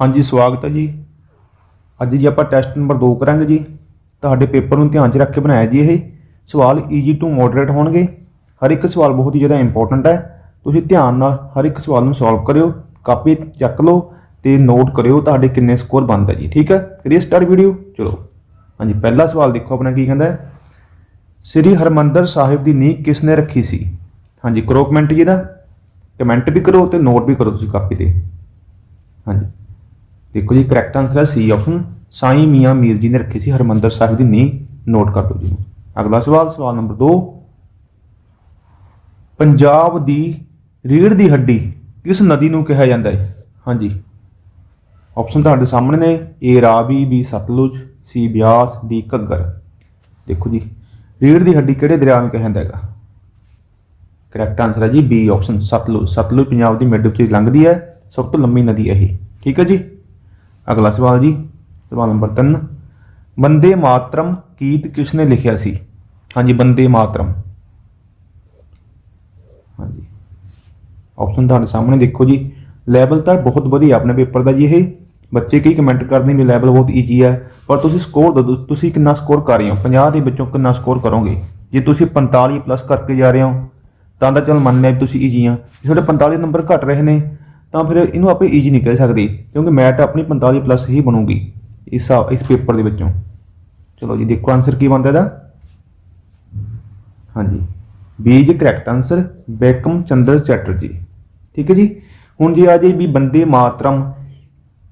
ਹਾਂਜੀ, ਸਵਾਗਤ ਹੈ ਜੀ। ਅੱਜ ਜੀ ਆਪਾਂ ਟੈਸਟ ਨੰਬਰ 2 ਕਰਾਂਗੇ ਜੀ। ਤੁਹਾਡੇ ਪੇਪਰ ਨੂੰ ਧਿਆਨ 'ਚ ਰੱਖ ਕੇ ਬਣਾਇਆ ਜੀ ਇਹ। ਸਵਾਲ ਈਜੀ ਟੂ ਮੋਡਰੇਟ ਹੋਣਗੇ। ਹਰ ਇੱਕ ਸਵਾਲ ਬਹੁਤ ਹੀ ਜ਼ਿਆਦਾ ਇੰਪੋਰਟੈਂਟ ਹੈ। ਤੁਸੀਂ ਧਿਆਨ ਨਾਲ ਹਰ ਇੱਕ ਸਵਾਲ ਨੂੰ ਸੋਲਵ ਕਰਿਓ, ਕਾਪੀ ਚੱਕ ਲਓ ਤੇ ਨੋਟ ਕਰਿਓ ਤੁਹਾਡੇ ਕਿੰਨੇ ਸਕੋਰ ਬਣਦਾ ਜੀ, ਠੀਕ ਹੈ? ਕਰੀਏ ਸਟਾਰਟ ਵੀਡੀਓ ਚਲੋ। ਹਾਂਜੀ, ਪਹਿਲਾ ਸਵਾਲ ਦੇਖੋ ਆਪਣਾ ਕੀ ਕਹਿੰਦਾ ਹੈ। ਸ੍ਰੀ ਹਰਮੰਦਰ ਸਾਹਿਬ ਦੀ ਨੀਂਹ ਕਿਸ ਨੇ ਰੱਖੀ ਸੀ? ਹਾਂਜੀ, ਕਰੋ ਕਮੈਂਟ ਜੀ ਦਾ ਕਮੈਂਟ ਵੀ ਕਰੋ ਤੇ ਨੋਟ ਵੀ ਕਰੋ ਤੁਸੀਂ ਕਾਪੀ ਤੇ। ਹਾਂਜੀ। ਦੇਖੋ ਜੀ ਕਰੈਕਟ ਆਨਸਰ ਹੈ ਸੀ ਆਪਸ਼ਨ ਸਾਈਂ ਮੀਆਂ ਮੀਰ ਜੀ ਨੇ ਰੱਖੀ ਸੀ ਹਰਮੰਦਰ ਸਾਹਿਬ ਦੀ ਨੀਂਹ। ਨੋਟ ਕਰ ਦਿਓ ਜੀ ਅਗਲਾ ਸਵਾਲ ਸਵਾਲ ਨੰਬਰ 2 ਪੰਜਾਬ ਦੀ ਰੀੜ ਦੀ ਹੱਡੀ ਕਿਸ ਨਦੀ ਨੂੰ ਕਿਹਾ ਜਾਂਦਾ ਹੈ? ਹਾਂਜੀ। ਆਪਸ਼ਨ ਤੁਹਾਡੇ ਸਾਹਮਣੇ ਨੇ। A Ravi B Sutlej C Beas D Ghaggar. ਦੇਖੋ ਜੀ ਰੀੜ ਦੀ ਹੱਡੀ ਕਿਹੜੇ ਦਰਿਆ ਨੂੰ ਕਿਹਾ ਜਾਂਦਾ ਹੈਗਾ? ਕਰੈਕਟ ਆਨਸਰ ਹੈ ਜੀ ਬੀ ਆਪਸ਼ਨ ਸਤਲੁਜ। ਸਤਲੁਜ ਪੰਜਾਬ ਦੀ ਮਿਡ ਵਿੱਚ ਲੰਘਦੀ ਹੈ। ਸਭ ਤੋਂ ਲੰਮੀ ਨਦੀ ਹੈ ਇਹ। ਠੀਕ ਹੈ ਜੀ? ਅਗਲਾ ਸਵਾਲ ਜੀ, ਸਵਾਲ ਨੰਬਰ 3 ਬੰਦੇ ਮਾਤਰਮ ਗੀਤ ਕਿਸ ਨੇ ਲਿਖਿਆ ਸੀ? ਹਾਂਜੀ, ਬੰਦੇ ਮਾਤਰਮ। ਹਾਂਜੀ। ਆਪਸ਼ਨ ਤੁਹਾਡੇ ਸਾਹਮਣੇ ਦੇਖੋ ਜੀ। ਲੈਵਲ ਤਾਂ ਬਹੁਤ ਵਧੀਆ ਆਪਣੇ ਪੇਪਰ ਦਾ ਜੀ ਇਹ। ਬੱਚੇ ਕਈ ਕਮੈਂਟ ਕਰਦੇ ਨੇ ਲੈਵਲ ਬਹੁਤ ਈਜੀ ਹੈ। ਪਰ ਤੁਸੀਂ ਸਕੋਰ ਦੋ ਤੁਸੀਂ ਕਿੰਨਾ ਸਕੋਰ ਕਰ ਰਹੇ ਹੋ? 50 ਦੇ ਵਿੱਚੋਂ ਕਿੰਨਾ ਸਕੋਰ ਕਰੋਗੇ? ਜੇ ਤੁਸੀਂ 45 ਪਲੱਸ ਕਰਕੇ ਜਾ ਰਹੇ ਹੋ, ਤਾਂ ਤਾਂ ਚਲ ਮੰਨਿਆ ਵੀ ਤੁਸੀਂ ਈਜੀ ਆ। ਜੇ ਤੁਹਾਡੇ 45 ਨੰਬਰ ਘਟ ਰਹੇ ਨੇ ਤਾਂ ਫਿਰ ਇਹਨੂੰ ਆਪਾਂ ਈਜੀ ਨਹੀਂ ਕਹਿ ਸਕਦੇ, ਕਿਉਂਕਿ ਮੈਟ ਆਪਣੀ 45 ਪਲੱਸ ਹੀ ਬਣੂਗੀ ਇਸ ਇਸ ਪੇਪਰ ਦੇ ਵਿੱਚੋਂ। ਚਲੋ ਜੀ, ਦੇਖੋ ਆਨਸਰ ਕੀ ਬਣਦਾ ਇਹਦਾ। ਹਾਂਜੀ। B is correct answer Bankim Chandra Chatterjee. ਠੀਕ ਹੈ ਜੀ? ਹੁਣ ਜੇ ਆ ਜੇ ਵੀ ਬੰਦੇ ਮਾਤਰਮ,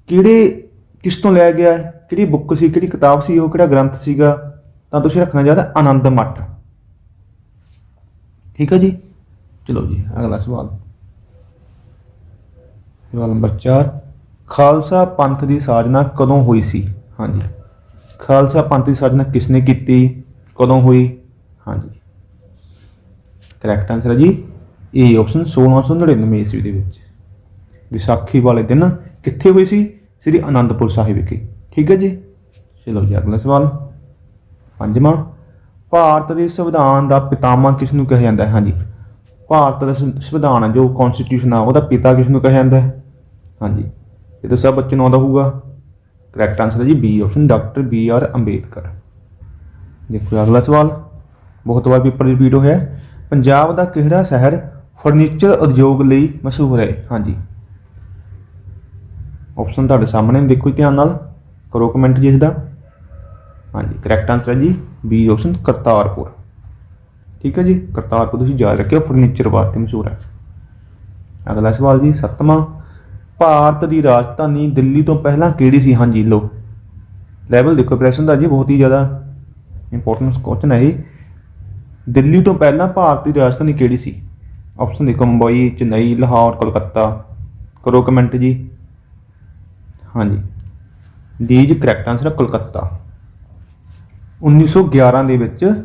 ਕਿਹੜੇ ਕਿਸ ਤੋਂ ਲਿਆ ਗਿਆ, ਕਿਹੜੀ ਬੁੱਕ ਸੀ, ਕਿਹੜੀ ਕਿਤਾਬ ਸੀ, ਉਹ ਕਿਹੜਾ ਗ੍ਰੰਥ ਸੀਗਾ, ਤਾਂ ਤੁਸੀਂ ਰੱਖਣਾ ਚਾਹਦਾ ਆਨੰਦ ਮੱਠ। ਠੀਕ ਹੈ ਜੀ? ਚਲੋ ਜੀ, ਅਗਲਾ ਸਵਾਲ। ਸਵਾਲ ਨੰਬਰ 4 ਖਾਲਸਾ ਪੰਥ ਦੀ ਸਾਜਨਾ ਕਦੋਂ ਹੋਈ ਸੀ? ਹਾਂਜੀ। ਖਾਲਸਾ ਪੰਥ ਦੀ ਸਾਜਨਾ ਕਿਸ ਨੇ ਕੀਤੀ? ਕਦੋਂ ਹੋਈ? ਹਾਂਜੀ। ਕਰੈਕਟ ਆਨਸਰ ਹੈ ਜੀ। ਏ ਆਪਸ਼ਨ 1699 ਈਸਵੀ ਦੇ ਵਿੱਚ। ਵਿਸਾਖੀ ਵਾਲੇ ਦਿਨ ਕਿੱਥੇ ਹੋਈ ਸੀ? ਸ੍ਰੀ ਅਨੰਦਪੁਰ ਸਾਹਿਬ ਵਿਖੇ। ਠੀਕ ਹੈ ਜੀ? ਚਲੋ ਜੀ, ਅਗਲਾ ਸਵਾਲ। ਪੰਜਵਾਂ, ਭਾਰਤ ਦੇ ਸੰਵਿਧਾਨ ਦਾ ਪਿਤਾਮਾ ਕਿਸ ਨੂੰ ਕਿਹਾ ਜਾਂਦਾ ਹੈ? ਹਾਂਜੀ। ਭਾਰਤ ਦਾ ਸੰਵ- ਸੰਵਿਧਾਨ ਹੈ ਜੋ ਕਨਸਟੀਟਿਊਸ਼ਨ ਆ ਉਹਦਾ ਪਿਤਾ ਕਿਸ ਨੂੰ ਕਿਹਾ ਜਾਂਦਾ ਹੈ? ਹਾਂਜੀ। ਇਹ ਤਾਂ ਸਭ ਬੱਚੇ ਨੂੰ ਆਉਂਦਾ ਹੋਊਗਾ। ਕਰੈਕਟ ਆਨਸਰ ਹੈ ਜੀ B option doctor B R Ambedkar. ਦੇਖੋ ਅਗਲਾ ਸਵਾਲ। ਬਹੁਤ ਵਾਰ ਪੇਪਰ ਰਿਪੀਟ ਹੋਇਆ ਹੈ। ਪੰਜਾਬ ਦਾ ਕਿਹੜਾ ਸ਼ਹਿਰ ਫਰਨੀਚਰ ਉਦਯੋਗ ਲਈ ਮਸ਼ਹੂਰ ਹੈ? ਹਾਂਜੀ। ਆਪਸ਼ਨ ਤੁਹਾਡੇ ਸਾਹਮਣੇ ਨੇ, ਦੇਖੋ ਜੀ ਧਿਆਨ ਨਾਲ। ਕਰੋ ਕਮੈਂਟ ਜੀ ਇਸ ਦਾ ਹਾਂਜੀ ਕਰੈਕਟ ਆਨਸਰ ਹੈ ਜੀ ਬੀ ਆਪਸ਼ਨ ਕਰਤਾਰਪੁਰ। ਠੀਕ ਹੈ ਜੀ? ਕਰਤਾਰਪੁਰ ਤੁਸੀਂ ਯਾਦ ਰੱਖਿਓ ਫਰਨੀਚਰ ਵਾਸਤੇ ਮਸ਼ਹੂਰ ਹੈ। ਅਗਲਾ ਸਵਾਲ ਜੀ, ਸੱਤਵਾਂ। ਭਾਰਤ ਦੀ ਰਾਜਧਾਨੀ ਦਿੱਲੀ ਤੋਂ ਪਹਿਲਾਂ ਕਿਹੜੀ ਸੀ? ਹਾਂਜੀ ਲੋ ਲੈਵਲ ਦੇਖੋ, ਪ੍ਰੈਸ਼ਨ ਦਾ ਜੀ, ਬਹੁਤ ਹੀ ਜ਼ਿਆਦਾ ਇੰਪੋਰਟੈਂਟ ਕੁਐਸਚਨ ਹੈ ਇਹ। ਦਿੱਲੀ ਤੋਂ ਪਹਿਲਾਂ ਭਾਰਤ ਦੀ ਰਾਜਧਾਨੀ ਕਿਹੜੀ ਸੀ? ਆਪਸ਼ਨ ਦੇਖੋ, ਮੁੰਬਈ, ਚੇਨਈ, ਲਾਹੌਰ, ਕੋਲਕਾਤਾ। ਕਰੋ ਕਮੈਂਟ ਜੀ। ਹਾਂਜੀ। ਡੀ ਜੀ ਕਰੈਕਟ ਆਨਸਰ ਹੈ, ਕੋਲਕਾਤਾ। 1911 ਦੇ ਵਿੱਚ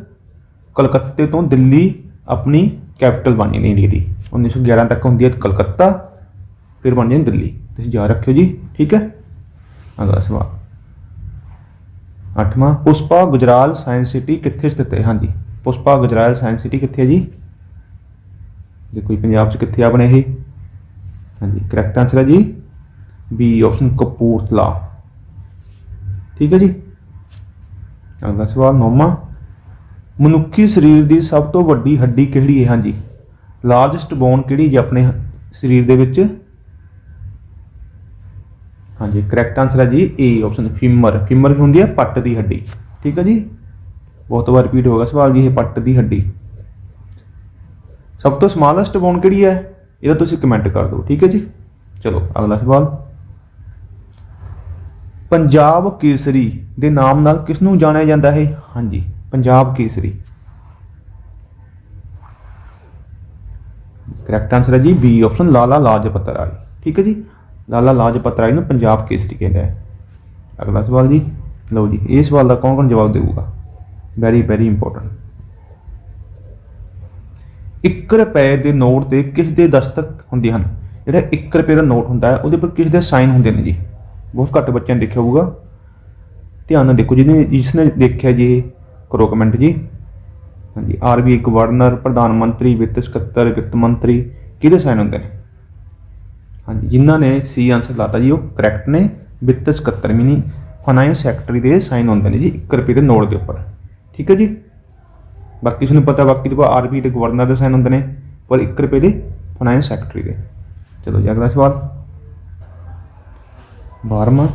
ਕਲਕੱਤੇ ਤੋਂ ਦਿੱਲੀ ਆਪਣੀ ਕੈਪੀਟਲ ਬਣੀ ਨੇ ਇੰਡੀਆ ਦੀ 1911 ਤੱਕ ਹੁੰਦੀ ਹੈ ਕਲਕੱਤਾ, ਫਿਰ ਬਣ ਜਾਂਦੀ ਦਿੱਲੀ। ਤੁਸੀਂ ਯਾਦ ਰੱਖਿਓ ਜੀ, ਠੀਕ ਹੈ? ਅਗਲਾ ਸਵਾਲ। ਅੱਠਵਾਂ, ਪੁਸ਼ਪਾ ਗੁਜਰਾਲ ਸਾਇੰਸ ਸਿਟੀ ਕਿੱਥੇ ਸਥਿਤ ਹੈ? ਹਾਂਜੀ, ਪੁਸ਼ਪਾ ਗੁਜਰਾਲ ਸਾਇੰਸ ਸਿਟੀ ਕਿੱਥੇ ਹੈ ਜੀ? ਦੇਖੋ ਜੀ, ਪੰਜਾਬ 'ਚ ਕਿੱਥੇ ਆਪਣੇ ਇਹ? ਹਾਂਜੀ ਕਰੈਕਟ ਆਨਸਰ ਹੈ ਜੀ ਬੀ ਆਪਸ਼ਨ ਕਪੂਰਥਲਾ। ਠੀਕ ਹੈ ਜੀ? ਅਗਲਾ ਸਵਾਲ, ਨੌਵਾਂ ਮਨੁੱਖੀ ਸਰੀਰ ਦੀ ਸਭ ਤੋਂ ਵੱਡੀ ਹੱਡੀ ਕਿਹੜੀ ਹੈ ਹਾਂਜੀ। ਲਾਰਜੈਸਟ ਬੋਨ ਕਿਹੜੀ ਜੀ ਆਪਣੇ ਸਰੀਰ ਦੇ ਵਿੱਚ? ਹਾਂਜੀ ਕਰੈਕਟ ਆਨਸਰ ਹੈ ਜੀ ਏ ਆਪਸ਼ਨ ਫੀਮਰ ਫੀਮਰ ਹੁੰਦੀ ਹੈ? ਪੱਟ ਦੀ ਹੱਡੀ। ਠੀਕ ਹੈ ਜੀ? ਬਹੁਤ ਵਾਰ ਰਿਪੀਟ ਹੋਗਾ ਸਵਾਲ ਜੀ, ਇਹ ਪੱਟ ਦੀ ਹੱਡੀ। ਸਭ ਤੋਂ ਸਮਾਲੈਸਟ ਬੋਨ ਕਿਹੜੀ ਹੈ? ਇਹਦਾ ਤੁਸੀਂ ਕਮੈਂਟ ਕਰ ਦਿਓ। ਠੀਕ ਹੈ ਜੀ? ਚਲੋ, ਅਗਲਾ ਸਵਾਲ। ਪੰਜਾਬ ਕੇਸਰੀ ਦੇ ਨਾਮ ਨਾਲ ਕਿਸ ਨੂੰ ਜਾਣਿਆ ਜਾਂਦਾ ਹੈ? ਹਾਂਜੀ। ਪੰਜਾਬ ਕੇਸਰੀ। ਕਰੈਕਟ ਆਨਸਰ ਹੈ ਜੀ ਬੀ ਆਪਸ਼ਨ ਲਾਲਾ ਲਾਜਪਤ ਰਾਏ ਠੀਕ ਹੈ ਜੀ? ਲਾਲਾ ਲਾਜਪਤ ਰਾਏ ਨੂੰ ਪੰਜਾਬ ਕੇਸਰੀ ਕਹਿੰਦਾ ਹੈ ਅਗਲਾ ਸਵਾਲ ਜੀ। ਲਓ ਜੀ, ਇਹ ਸਵਾਲ ਦਾ ਕੌਣ ਕੌਣ ਜਵਾਬ ਦੇਊਗਾ? ਵੈਰੀ ਵੈਰੀ ਇੰਪੋਰਟੈਂਟ 1 ਰੁਪਏ ਦੇ ਨੋਟ ਤੇ ਕਿਸ ਦੇ ਦਸਤਕ ਹੁੰਦੇ ਹਨ? ਜਿਹੜਾ 1 ਰੁਪਏ ਦਾ ਨੋਟ ਹੁੰਦਾ ਹੈ, ਉਹਦੇ ਉੱਪਰ ਕਿਸ ਦੇ ਸਾਈਨ ਹੁੰਦੇ ਨੇ ਜੀ? ਬਹੁਤ ਘੱਟ ਬੱਚਿਆਂ ਨੇ ਦੇਖਿਆ ਹੋਊਗਾ। ਧਿਆਨ ਨਾਲ ਦੇਖੋ, ਜਿਹਨੇ ਜਿਸ ਨੇ ਦੇਖਿਆ ਜੀ ਕਰੋ ਕਮੈਂਟ ਜੀ। ਹਾਂਜੀ ਆਰਬੀਆਈ ਗਵਰਨਰ ਪ੍ਰਧਾਨ ਮੰਤਰੀ, ਵਿੱਤ ਸਕੱਤਰ, ਵਿੱਤ ਮੰਤਰੀ, ਕਿਹਦੇ ਸਾਈਨ ਹੁੰਦੇ ਨੇ? ਹਾਂਜੀ, ਜਿਨ੍ਹਾਂ ਨੇ ਸੀ ਆਨਸਰ ਲਾਤਾ ਜੀ, ਉਹ ਕਰੈਕਟ ਨੇ। ਵਿੱਤ ਸਕੱਤਰ ਮੀਨਿੰਗ ਫਾਈਨੈਂਸ ਸੈਕਟਰੀ ਦੇ ਸਾਈਨ ਹੁੰਦੇ ਨੇ ਜੀ 1 ਰੁਪਏ ਦੇ ਨੋਟ ਦੇ ਉੱਪਰ। ਠੀਕ ਹੈ ਜੀ? ਬਾਕੀ ਤੁਹਾਨੂੰ ਪਤਾ, ਬਾਕੀ ਦੇ ਆਰਬੀ ਦੇ ਗਵਰਨਰ ਦੇ ਸਾਈਨ ਹੁੰਦੇ ਨੇ, ਪਰ 1 ਰੁਪਏ ਦੇ ਫਾਈਨੈਂਸ ਸੈਕਟਰੀ ਦੇ। ਚਲੋ ਜੀ, ਅਗਲਾ ਸਵਾਲ। 12ਵਾਂ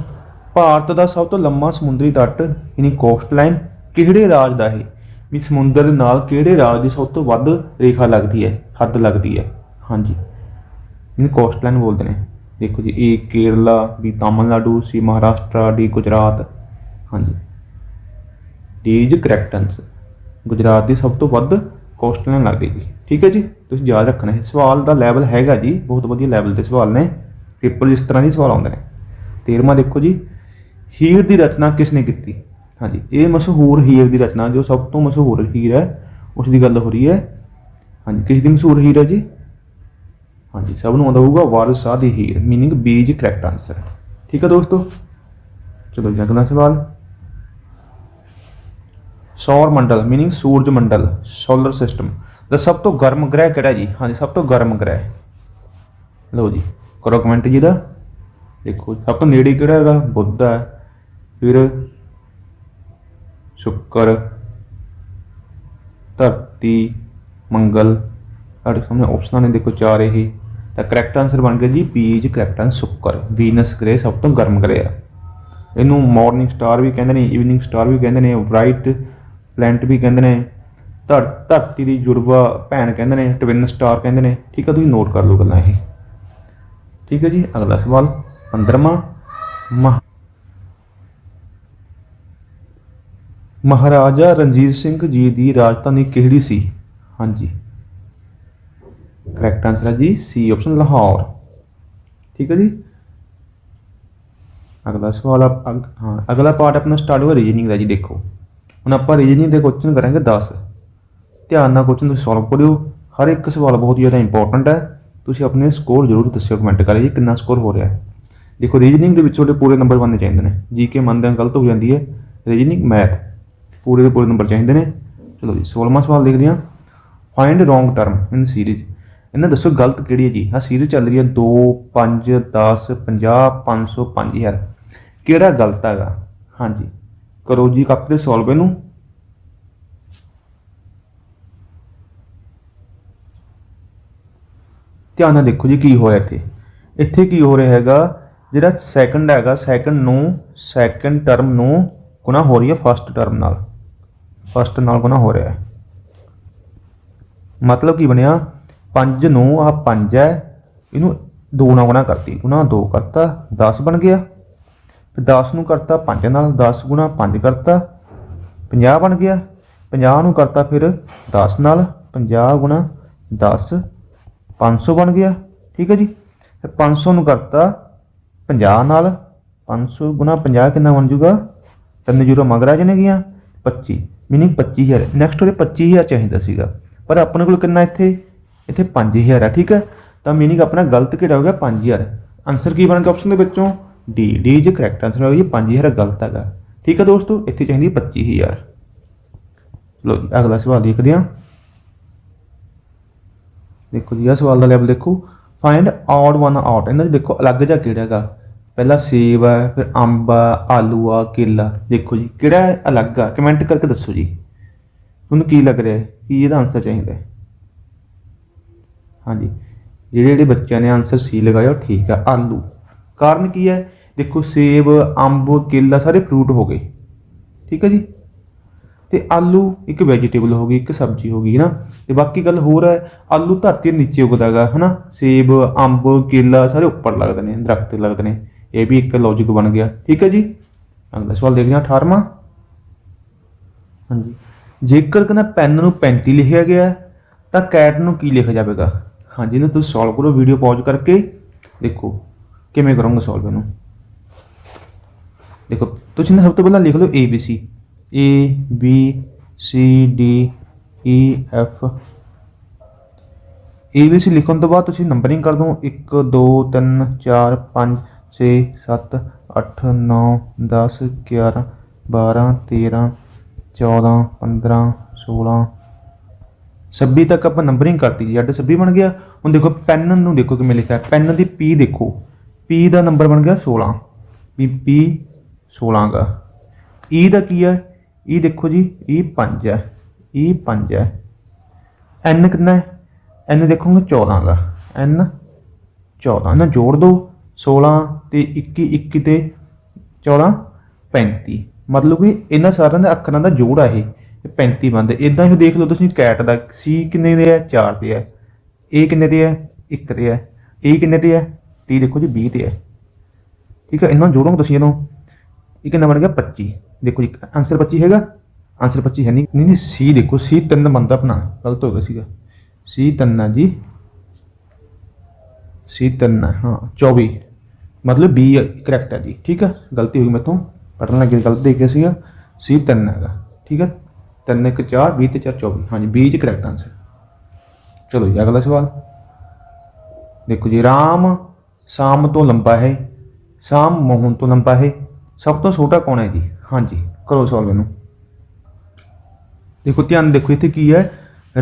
ਭਾਰਤ ਦਾ ਸਭ ਤੋਂ ਲੰਮਾ ਸਮੁੰਦਰੀ ਤੱਟ, ਯਾਨੀ ਕੋਸਟ ਲਾਈਨ ਕਿਹੜੇ ਰਾਜ ਦਾ ਹੈ ਵੀ ਸਮੁੰਦਰ ਦੇ ਨਾਲ ਕਿਹੜੇ ਰਾਜ ਦੀ ਸਭ ਤੋਂ ਵੱਧ ਰੇਖਾ ਲੱਗਦੀ ਹੈ, ਹੱਦ ਲੱਗਦੀ ਹੈ? ਹਾਂਜੀ। ਇਹਨੂੰ ਕੋਸਟ ਬੋਲਦੇ ਨੇ। ਦੇਖੋ ਜੀ A Kerala B Tamil Nadu, C Maharashtra, D Gujarat. ਹਾਂਜੀ। D is correct answer Gujarat ਦੀ ਸਭ ਤੋਂ ਵੱਧ ਕੋਸਟ ਲੱਗਦੀ ਜੀ ਠੀਕ ਹੈ ਜੀ? ਤੁਸੀਂ ਯਾਦ ਰੱਖਣਾ ਹੈ ਸਵਾਲ ਦਾ ਲੈਵਲ ਹੈਗਾ ਜੀ। ਬਹੁਤ ਵਧੀਆ ਲੈਵਲ ਦੇ ਸਵਾਲ ਨੇ। ਪੇਪਰ ਇਸ ਤਰ੍ਹਾਂ ਦੇ ਸਵਾਲ ਆਉਂਦੇ ਨੇ। 13ਵਾਂ ਦੇਖੋ ਜੀ। ਹੀਰ ਦੀ ਰਚਨਾ ਕਿਸ ਨੇ ਕੀਤੀ? ਹਾਂਜੀ, ਇਹ ਮਸ਼ਹੂਰ ਹੀਰ ਦੀ ਰਚਨਾ ਜੋ ਸਭ ਤੋਂ ਮਸ਼ਹੂਰ ਹੀਰ ਹੈ, ਉਸ ਦੀ ਗੱਲ ਹੋ ਰਹੀ ਹੈ। ਹਾਂਜੀ, ਕਿਸ ਦੀ ਮਸ਼ਹੂਰ ਹੀਰ ਹੈ ਜੀ? ਹਾਂਜੀ, ਸਭ ਨੂੰ ਆਉਂਦਾ ਹੋਊਗਾ ਵਾਰਿਸ ਸ਼ਾਹ ਦੀ Heer meaning is correct answer ਠੀਕ ਹੈ ਦੋਸਤੋ? ਚਲੋ, ਜੀ, ਅਗਲਾ ਸਵਾਲ। ਸੌਰ ਮੰਡਲ ਮੀਨਿੰਗ ਸੂਰਜ ਮੰਡਲ ਸੋਲਰ ਸਿਸਟਮ ਦਾ ਸਭ ਤੋਂ ਗਰਮ ਗ੍ਰਹਿ ਕਿਹੜਾ ਜੀ? ਹਾਂਜੀ, ਸਭ ਤੋਂ ਗਰਮ ਗ੍ਰਹਿ। ਲਓ ਜੀ, ਕਰੋ ਕਮੈਂਟ ਜੀ ਦਾ। ਦੇਖੋ, ਸਭ ਤੋਂ ਨੇੜੇ ਕਿਹੜਾ ਹੈਗਾ? ਬੁੱਧ ਹੈ। ਫਿਰ ਸ਼ੁੱਕਰ, ਧਰਤੀ, ਮੰਗਲ ਸਾਡੇ ਸਾਹਮਣੇ ਆਪਸ਼ਨਾਂ ਨੇ, ਦੇਖੋ ਚਾਰ ਇਹ। ਤਾਂ ਕਰੈਕਟ ਆਨਸਰ ਬਣ ਗਿਆ ਜੀ, ਬੀਜ ਕਰੈਕਟ ਆਨਸਰ ਸ਼ੁੱਕਰ। ਵੀਨਸ ਗ੍ਰੇ ਸਭ ਤੋਂ ਗਰਮ ਗ੍ਰੇ ਆ। ਇਹਨੂੰ ਮਾਰਨਿੰਗ ਸਟਾਰ ਵੀ ਕਹਿੰਦੇ ਨੇ ਈਵਨਿੰਗ ਸਟਾਰ ਵੀ ਕਹਿੰਦੇ ਨੇ ਬ੍ਰਾਈਟ ਪਲੈਨਟ ਵੀ ਕਹਿੰਦੇ ਨੇ। ਧਰ, ਧਰਤੀ ਦੀ ਜੁੜਵਾ ਭੈਣ ਕਹਿੰਦੇ ਨੇ ਟਵਿਨ ਸਟਾਰ ਕਹਿੰਦੇ ਨੇ। ਠੀਕ ਆ, ਤੁਸੀਂ ਨੋਟ ਕਰ ਲਓ ਗੱਲਾਂ ਇਹ। ਠੀਕ ਹੈ ਜੀ, ਅਗਲਾ ਸਵਾਲ 15ਵਾਂ ਮਹਾ ਮਹਾਰਾਜਾ ਰਣਜੀਤ ਸਿੰਘ ਜੀ ਦੀ ਰਾਜਧਾਨੀ ਕਿਹੜੀ ਸੀ? ਹਾਂਜੀ। ਕਰੈਕਟ ਆਨਸਰ ਹੈ ਜੀ ਸੀ ਆਪਸ਼ਨ ਲਾਹੌਰ। ਠੀਕ ਹੈ ਜੀ? ਅਗਲਾ ਸਵਾਲ ਆਪ- ਹਾਂ, ਅਗਲਾ ਪਾਰਟ ਆਪਣਾ ਸਟਾਰਟ ਹੋਇਆ ਰੀਜਨਿੰਗ ਦਾ ਜੀ, ਦੇਖੋ। ਹੁਣ ਆਪਾਂ ਰੀਜਨਿੰਗ ਦੇ ਕੁਐਸਚਨ ਕਰਾਂਗੇ 10 ਧਿਆਨ ਨਾਲ ਕੁਐਸਚਨ ਤੁਸੀਂ ਸੋਲਵ ਕਰਿਓ। ਹਰ ਇੱਕ ਸਵਾਲ ਬਹੁਤ ਜ਼ਿਆਦਾ ਇੰਪੋਰਟੈਂਟ ਹੈ। ਤੁਸੀਂ ਆਪਣੇ ਸਕੋਰ ਜ਼ਰੂਰ ਦੱਸਿਓ ਕਮੈਂਟ ਕਰਿਓ ਜੀ, ਕਿੰਨਾ ਸਕੋਰ ਹੋ ਰਿਹਾ ਹੈ। ਦੇਖੋ ਰੀਜਨਿੰਗ ਦੇ ਵਿੱਚ ਤੁਹਾਡੇ ਪੂਰੇ ਨੰਬਰ ਬਣਨੇ ਚਾਹੀਦੇ ਨੇ। ਜੀਕੇ ਮੰਨਦੇ ਹਾਂ ਗਲਤ ਹੋ ਜਾਂਦੀ ਹੈ। ਰੀਜਨਿੰਗ ਮੈਥ ਪੂਰੇ ਦੇ ਪੂਰੇ ਨੰਬਰ ਚਾਹੀਦੇ ਨੇ। ਚਲੋ ਜੀ 16ਵਾਂ ਸਵਾਲ ਦੇਖਦੇ ਹਾਂ। Find wrong term in series ਇਹਨਾਂ ਦੱਸੋ ਗਲਤ ਕਿਹੜੀ ਹੈ ਜੀ? ਆ ਸੀਰੀਜ਼ ਚੱਲ ਰਹੀ ਹੈ 2 5 10 50 500 5000 ਕਿਹੜਾ ਗਲਤ ਹੈਗਾ? ਹਾਂਜੀ। ਕਰੋ ਜੀ ਕੱਪ ਦੇ ਸੋਲਵ ਇਹਨੂੰ ਧਿਆਨ ਨਾਲ ਦੇਖੋ ਜੀ ਕੀ ਹੋਇਆ ਇੱਥੇ। ਇੱਥੇ ਕੀ ਹੋ ਰਿਹਾ ਹੈਗਾ? ਜਿਹੜਾ ਸੈਕੰਡ ਹੈਗਾ ਸੈਕੰਡ ਨੂੰ ਸੈਕੰਡ ਟਰਮ ਨੂੰ ਗੁਣਾ ਹੋ ਰਹੀ ਹੈ ਫਸਟ ਟਰਮ ਨਾਲ। ਫਸਟ ਨਾਲ ਗੁਣਾ ਹੋ ਰਿਹਾ ਹੈ। ਮਤਲਬ ਕੀ ਬਣਿਆ? 5 ਨੂੰ ਆਹ 5 ਹੈ, ਇਹਨੂੰ 2 ਨਾਲ ਗੁਣਾ ਕਰਤੀ। ਗੁਣਾ 2 ਕਰਤਾ 10 ਬਣ ਗਿਆ। ਫਿਰ 10 ਨੂੰ ਕਰਤਾ 5 ਨਾਲ 10 ਗੁਣਾ 5 ਕਰਤਾ 50 ਬਣ ਗਿਆ। 50 ਨੂੰ ਕਰਤਾ ਫਿਰ 10 ਨਾਲ 50 ਗੁਣਾ 10 500 ਬਣ ਗਿਆ। ਠੀਕ ਹੈ ਜੀ? ਫਿਰ 500 ਨੂੰ ਕਰਤਾ 50 ਨਾਲ 500 ਗੁਣਾ 50 ਕਿੰਨਾ ਬਣ ਜੂਗਾ ਤਿੰਨ ਜ਼ੀਰੋ ਮਗਰ ਆ ਜਾਣਗੀਆਂ 25 ਮੀਨਿੰਗ 25000 ਨੈਕਸਟ ਉਹਦੇ 25000 ਚਾਹੀਦਾ ਸੀਗਾ। ਪਰ ਆਪਣੇ ਕੋਲ ਕਿੰਨਾ ਇੱਥੇ? ਇੱਥੇ 5000 ਹੈ ਠੀਕ ਹੈ? ਤਾਂ ਮੀਨਿੰਗ ਆਪਣਾ ਗਲਤ ਕਿਹੜਾ ਹੋ ਗਿਆ? 5000 ਆਨਸਰ ਕੀ ਬਣ ਗਿਆ ਆਪਸ਼ਨ ਦੇ ਵਿੱਚੋਂ? ਡੀ ਡੀ ਜੇ ਕਰੈਕਟ ਆਨਸਰ ਹੋ ਗਿਆ 5000 ਗਲਤ ਹੈਗਾ। ਠੀਕ ਹੈ ਦੋਸਤੋ? ਇੱਥੇ ਚਾਹੀਦੀ ਹੈ 25000 ਲੋ ਜੀ, ਅਗਲਾ ਸਵਾਲ ਦੇਖਦੇ ਹਾਂ। ਦੇਖੋ ਜੀ ਇਹ ਸਵਾਲ ਦਾ ਲੈਵਲ ਦੇਖੋ। ਫਾਈਂਡ ਆਡ ਵਨ ਆਊਟ ਇਹਨਾਂ 'ਚ ਦੇਖੋ ਅਲੱਗ ਜਿਹਾ ਕਿਹੜਾ ਹੈਗਾ? ਪਹਿਲਾਂ ਸੇਬ ਆ ਫਿਰ ਅੰਬ ਆ ਆਲੂ ਆ, ਕੇਲਾ। ਦੇਖੋ ਜੀ, ਕਿਹੜਾ ਅਲੱਗ ਆ? ਕਮੈਂਟ ਕਰਕੇ ਦੱਸੋ ਜੀ। ਤੁਹਾਨੂੰ ਕੀ ਲੱਗ ਰਿਹਾ ਹੈ? ਕੀ ਇਹਦਾ ਆਨਸਰ ਚਾਹੀਦਾ ਹੈ? ਹਾਂਜੀ। ਜਿਹੜੇ ਜਿਹੜੇ ਬੱਚਿਆਂ ਨੇ ਆਨਸਰ ਸੀ ਲਗਾਇਆ ਉਹ ਠੀਕ ਆ। ਆਲੂ। ਕਾਰਨ ਕੀ ਹੈ? ਦੇਖੋ, ਸੇਬ, ਅੰਬ, ਕੇਲਾ ਸਾਰੇ ਫਰੂਟ ਹੋ ਗਏ। ਠੀਕ ਹੈ ਜੀ? ਤੇ ਆਲੂ ਇੱਕ ਵੈਜੀਟੇਬਲ ਹੋ ਗਈ, ਇੱਕ ਸਬਜ਼ੀ ਹੋ ਗਈ ਨਾ ਤੇ ਬਾਕੀ ਗੱਲ ਹੋਰ ਹੈ, ਆਲੂ ਧਰਤੀ ਦੇ ਨੀਚੇ ਉਗਦਾ ਹੈਗਾ, ਹਨਾ? ਸੇਬ, ਅੰਬ, ਕੇਲਾ ਸਾਰੇ ਉੱਪਰ ਲੱਗਦੇ ਨੇ, ਦਰਖਤ ਲੱਗਦੇ ਨੇ। ਇਹ ਵੀ ਇੱਕ ਲੌਜੀਕ ਬਣ ਗਿਆ। ਠੀਕ ਹੈ ਜੀ? ਅਗਲਾ ਸਵਾਲ ਦੇਖਦੇ ਹਾਂ 18ਵਾਂ ਹਾਂਜੀ। ਜੇਕਰ ਕਹਿੰਦਾ ਪੈਨ ਨੂੰ 35 ਲਿਖਿਆ ਗਿਆ ਤਾਂ ਕੈਟ ਨੂੰ ਕੀ ਲਿਖਿਆ ਜਾਵੇਗਾ? ਹਾਂਜੀ, ਇਹਨੂੰ ਤੁਸੀਂ ਸੋਲਵ ਕਰੋ ਵੀਡੀਓ ਪੌਜ਼ ਕਰਕੇ। ਦੇਖੋ, ਕਿਵੇਂ ਕਰੋਗੇ ਸੋਲਵ ਇਹਨੂੰ? ਦੇਖੋ, ਤੁਸੀਂ ਨਾ ਸਭ ਤੋਂ ਪਹਿਲਾਂ ਲਿਖ ਲਓ A B C A B C D E F A B C ਲਿਖਣ ਤੋਂ ਬਾਅਦ ਤੁਸੀਂ ਨੰਬਰਿੰਗ ਕਰ ਦਿਓ। 1 2 3 4 5 6 7 8 9 10 11 12 13 14 15 16 26 ਤੱਕ ਆਪਾਂ ਨੰਬਰਿੰਗ ਕਰਤੀ ਜੀ। ਅੱਡ 26 ਬਣ ਗਿਆ। ਹੁਣ ਦੇਖੋ ਪੈਨ ਨੂੰ ਦੇਖੋ ਕਿਵੇਂ ਲਿਖਿਆ। ਪੈਨ ਦੀ ਪੀ ਦੇਖੋ। ਪੀ ਦਾ ਨੰਬਰ ਬਣ ਗਿਆ 16 ਵੀ ਪੀ 16 ਗਾ। ਈ ਦਾ ਕੀ ਹੈ? ਈ ਦੇਖੋ ਜੀ e ਈ 5 ਹੈ। ਈ 5 ਹੈ। ਐਨ ਕਿੰਨਾ ਹੈ? ਐਨ ਦੇਖੋਗੇ 14 ਗਾ। ਐਨ 14 ਨਾ ਜੋੜ ਦੋ। 16 ਤੇ 21 21 ਤੇ 14 35 ਮਤਲਬ ਕਿ ਇਹਨਾਂ ਸਾਰਿਆਂ ਦੇ ਅੱਖਰਾਂ ਦਾ ਜੋੜ ਆ ਇਹ ਇਹ 35 ਬਣਦੇ ਇਦਾਂ ਹੀ ਦੇਖ ਲਓ ਤੁਸੀਂ, ਕੈਟ ਦਾ ਸੀ ਕਿੰਨੇ ਦੇ ਹੈ 4 ਤੇ ਹੈ ਇਹ ਕਿੰਨੇ ਦੇ ਹੈ 1 ਤੇ ਹੈ ਇਹ ਕਿੰਨੇ ਤੇ ਹੈ ਟੀ ਦੇਖੋ ਜੀ 20 ਤੇ ਹੈ ਠੀਕ ਹੈ ਇਹਨਾਂ ਨੂੰ ਜੋੜੋਗੇ ਤੁਸੀਂ ਇਹਨੂੰ। ਇਹ ਕਿੰਨਾ ਬਣ ਗਿਆ 25 ਦੇਖੋ ਜੀ ਆਨਸਰ 25 ਹੈਗਾ। ਆਨਸਰ 25 ਹੈ ਨਹੀਂ। ਨਹੀਂ ਨਹੀਂ, ਸੀ ਦੇਖੋ, ਸੀ ਤਿੰਨ ਬੰਦਾ ਆਪਣਾ। ਗਲਤ ਹੋ ਗਿਆ ਸੀਗਾ। ਸੀ ਤਿੰਨ ਆ ਜੀ। ਸੀ ਤਿੰਨ ਹਾਂ 24 ਮਤਲਬ ਬੀ ਕਰੈਕਟ ਹੈ ਜੀ, ਠੀਕ ਹੈ? ਗਲਤੀ ਹੋਈ ਮੇਥੋਂ ਮੈਥੋਂ ਪੜਨ ਲੱਗੇ ਗਲਤ ਦੇਖਿਆ ਸੀਗਾ। ਸੀ ਤਿੰਨ ਹੈਗਾ, ਠੀਕ ਹੈ? ਤਿੰਨ, ਇੱਕ 4 20 ਤੇ 4 24 ਹਾਂਜੀ ਬੀ ਚ ਕਰੈਕਟ ਆਨਸਰ ਚਲੋ ਜੀ, ਅਗਲਾ ਸਵਾਲ। ਦੇਖੋ ਜੀ, ਰਾਮ ਸ਼ਾਮ ਤੋਂ ਲੰਬਾ ਹੈ, ਸ਼ਾਮ ਮੋਹਨ ਤੋਂ ਲੰਬਾ ਹੈ। ਸਭ ਤੋਂ ਛੋਟਾ ਕੌਣ ਹੈ ਜੀ? ਹਾਂਜੀ, ਕਰੋ ਸਵਾਲ ਮੈਨੂੰ। ਦੇਖੋ, ਧਿਆਨ ਦੇਖੋ, ਇੱਥੇ ਕੀ ਹੈ?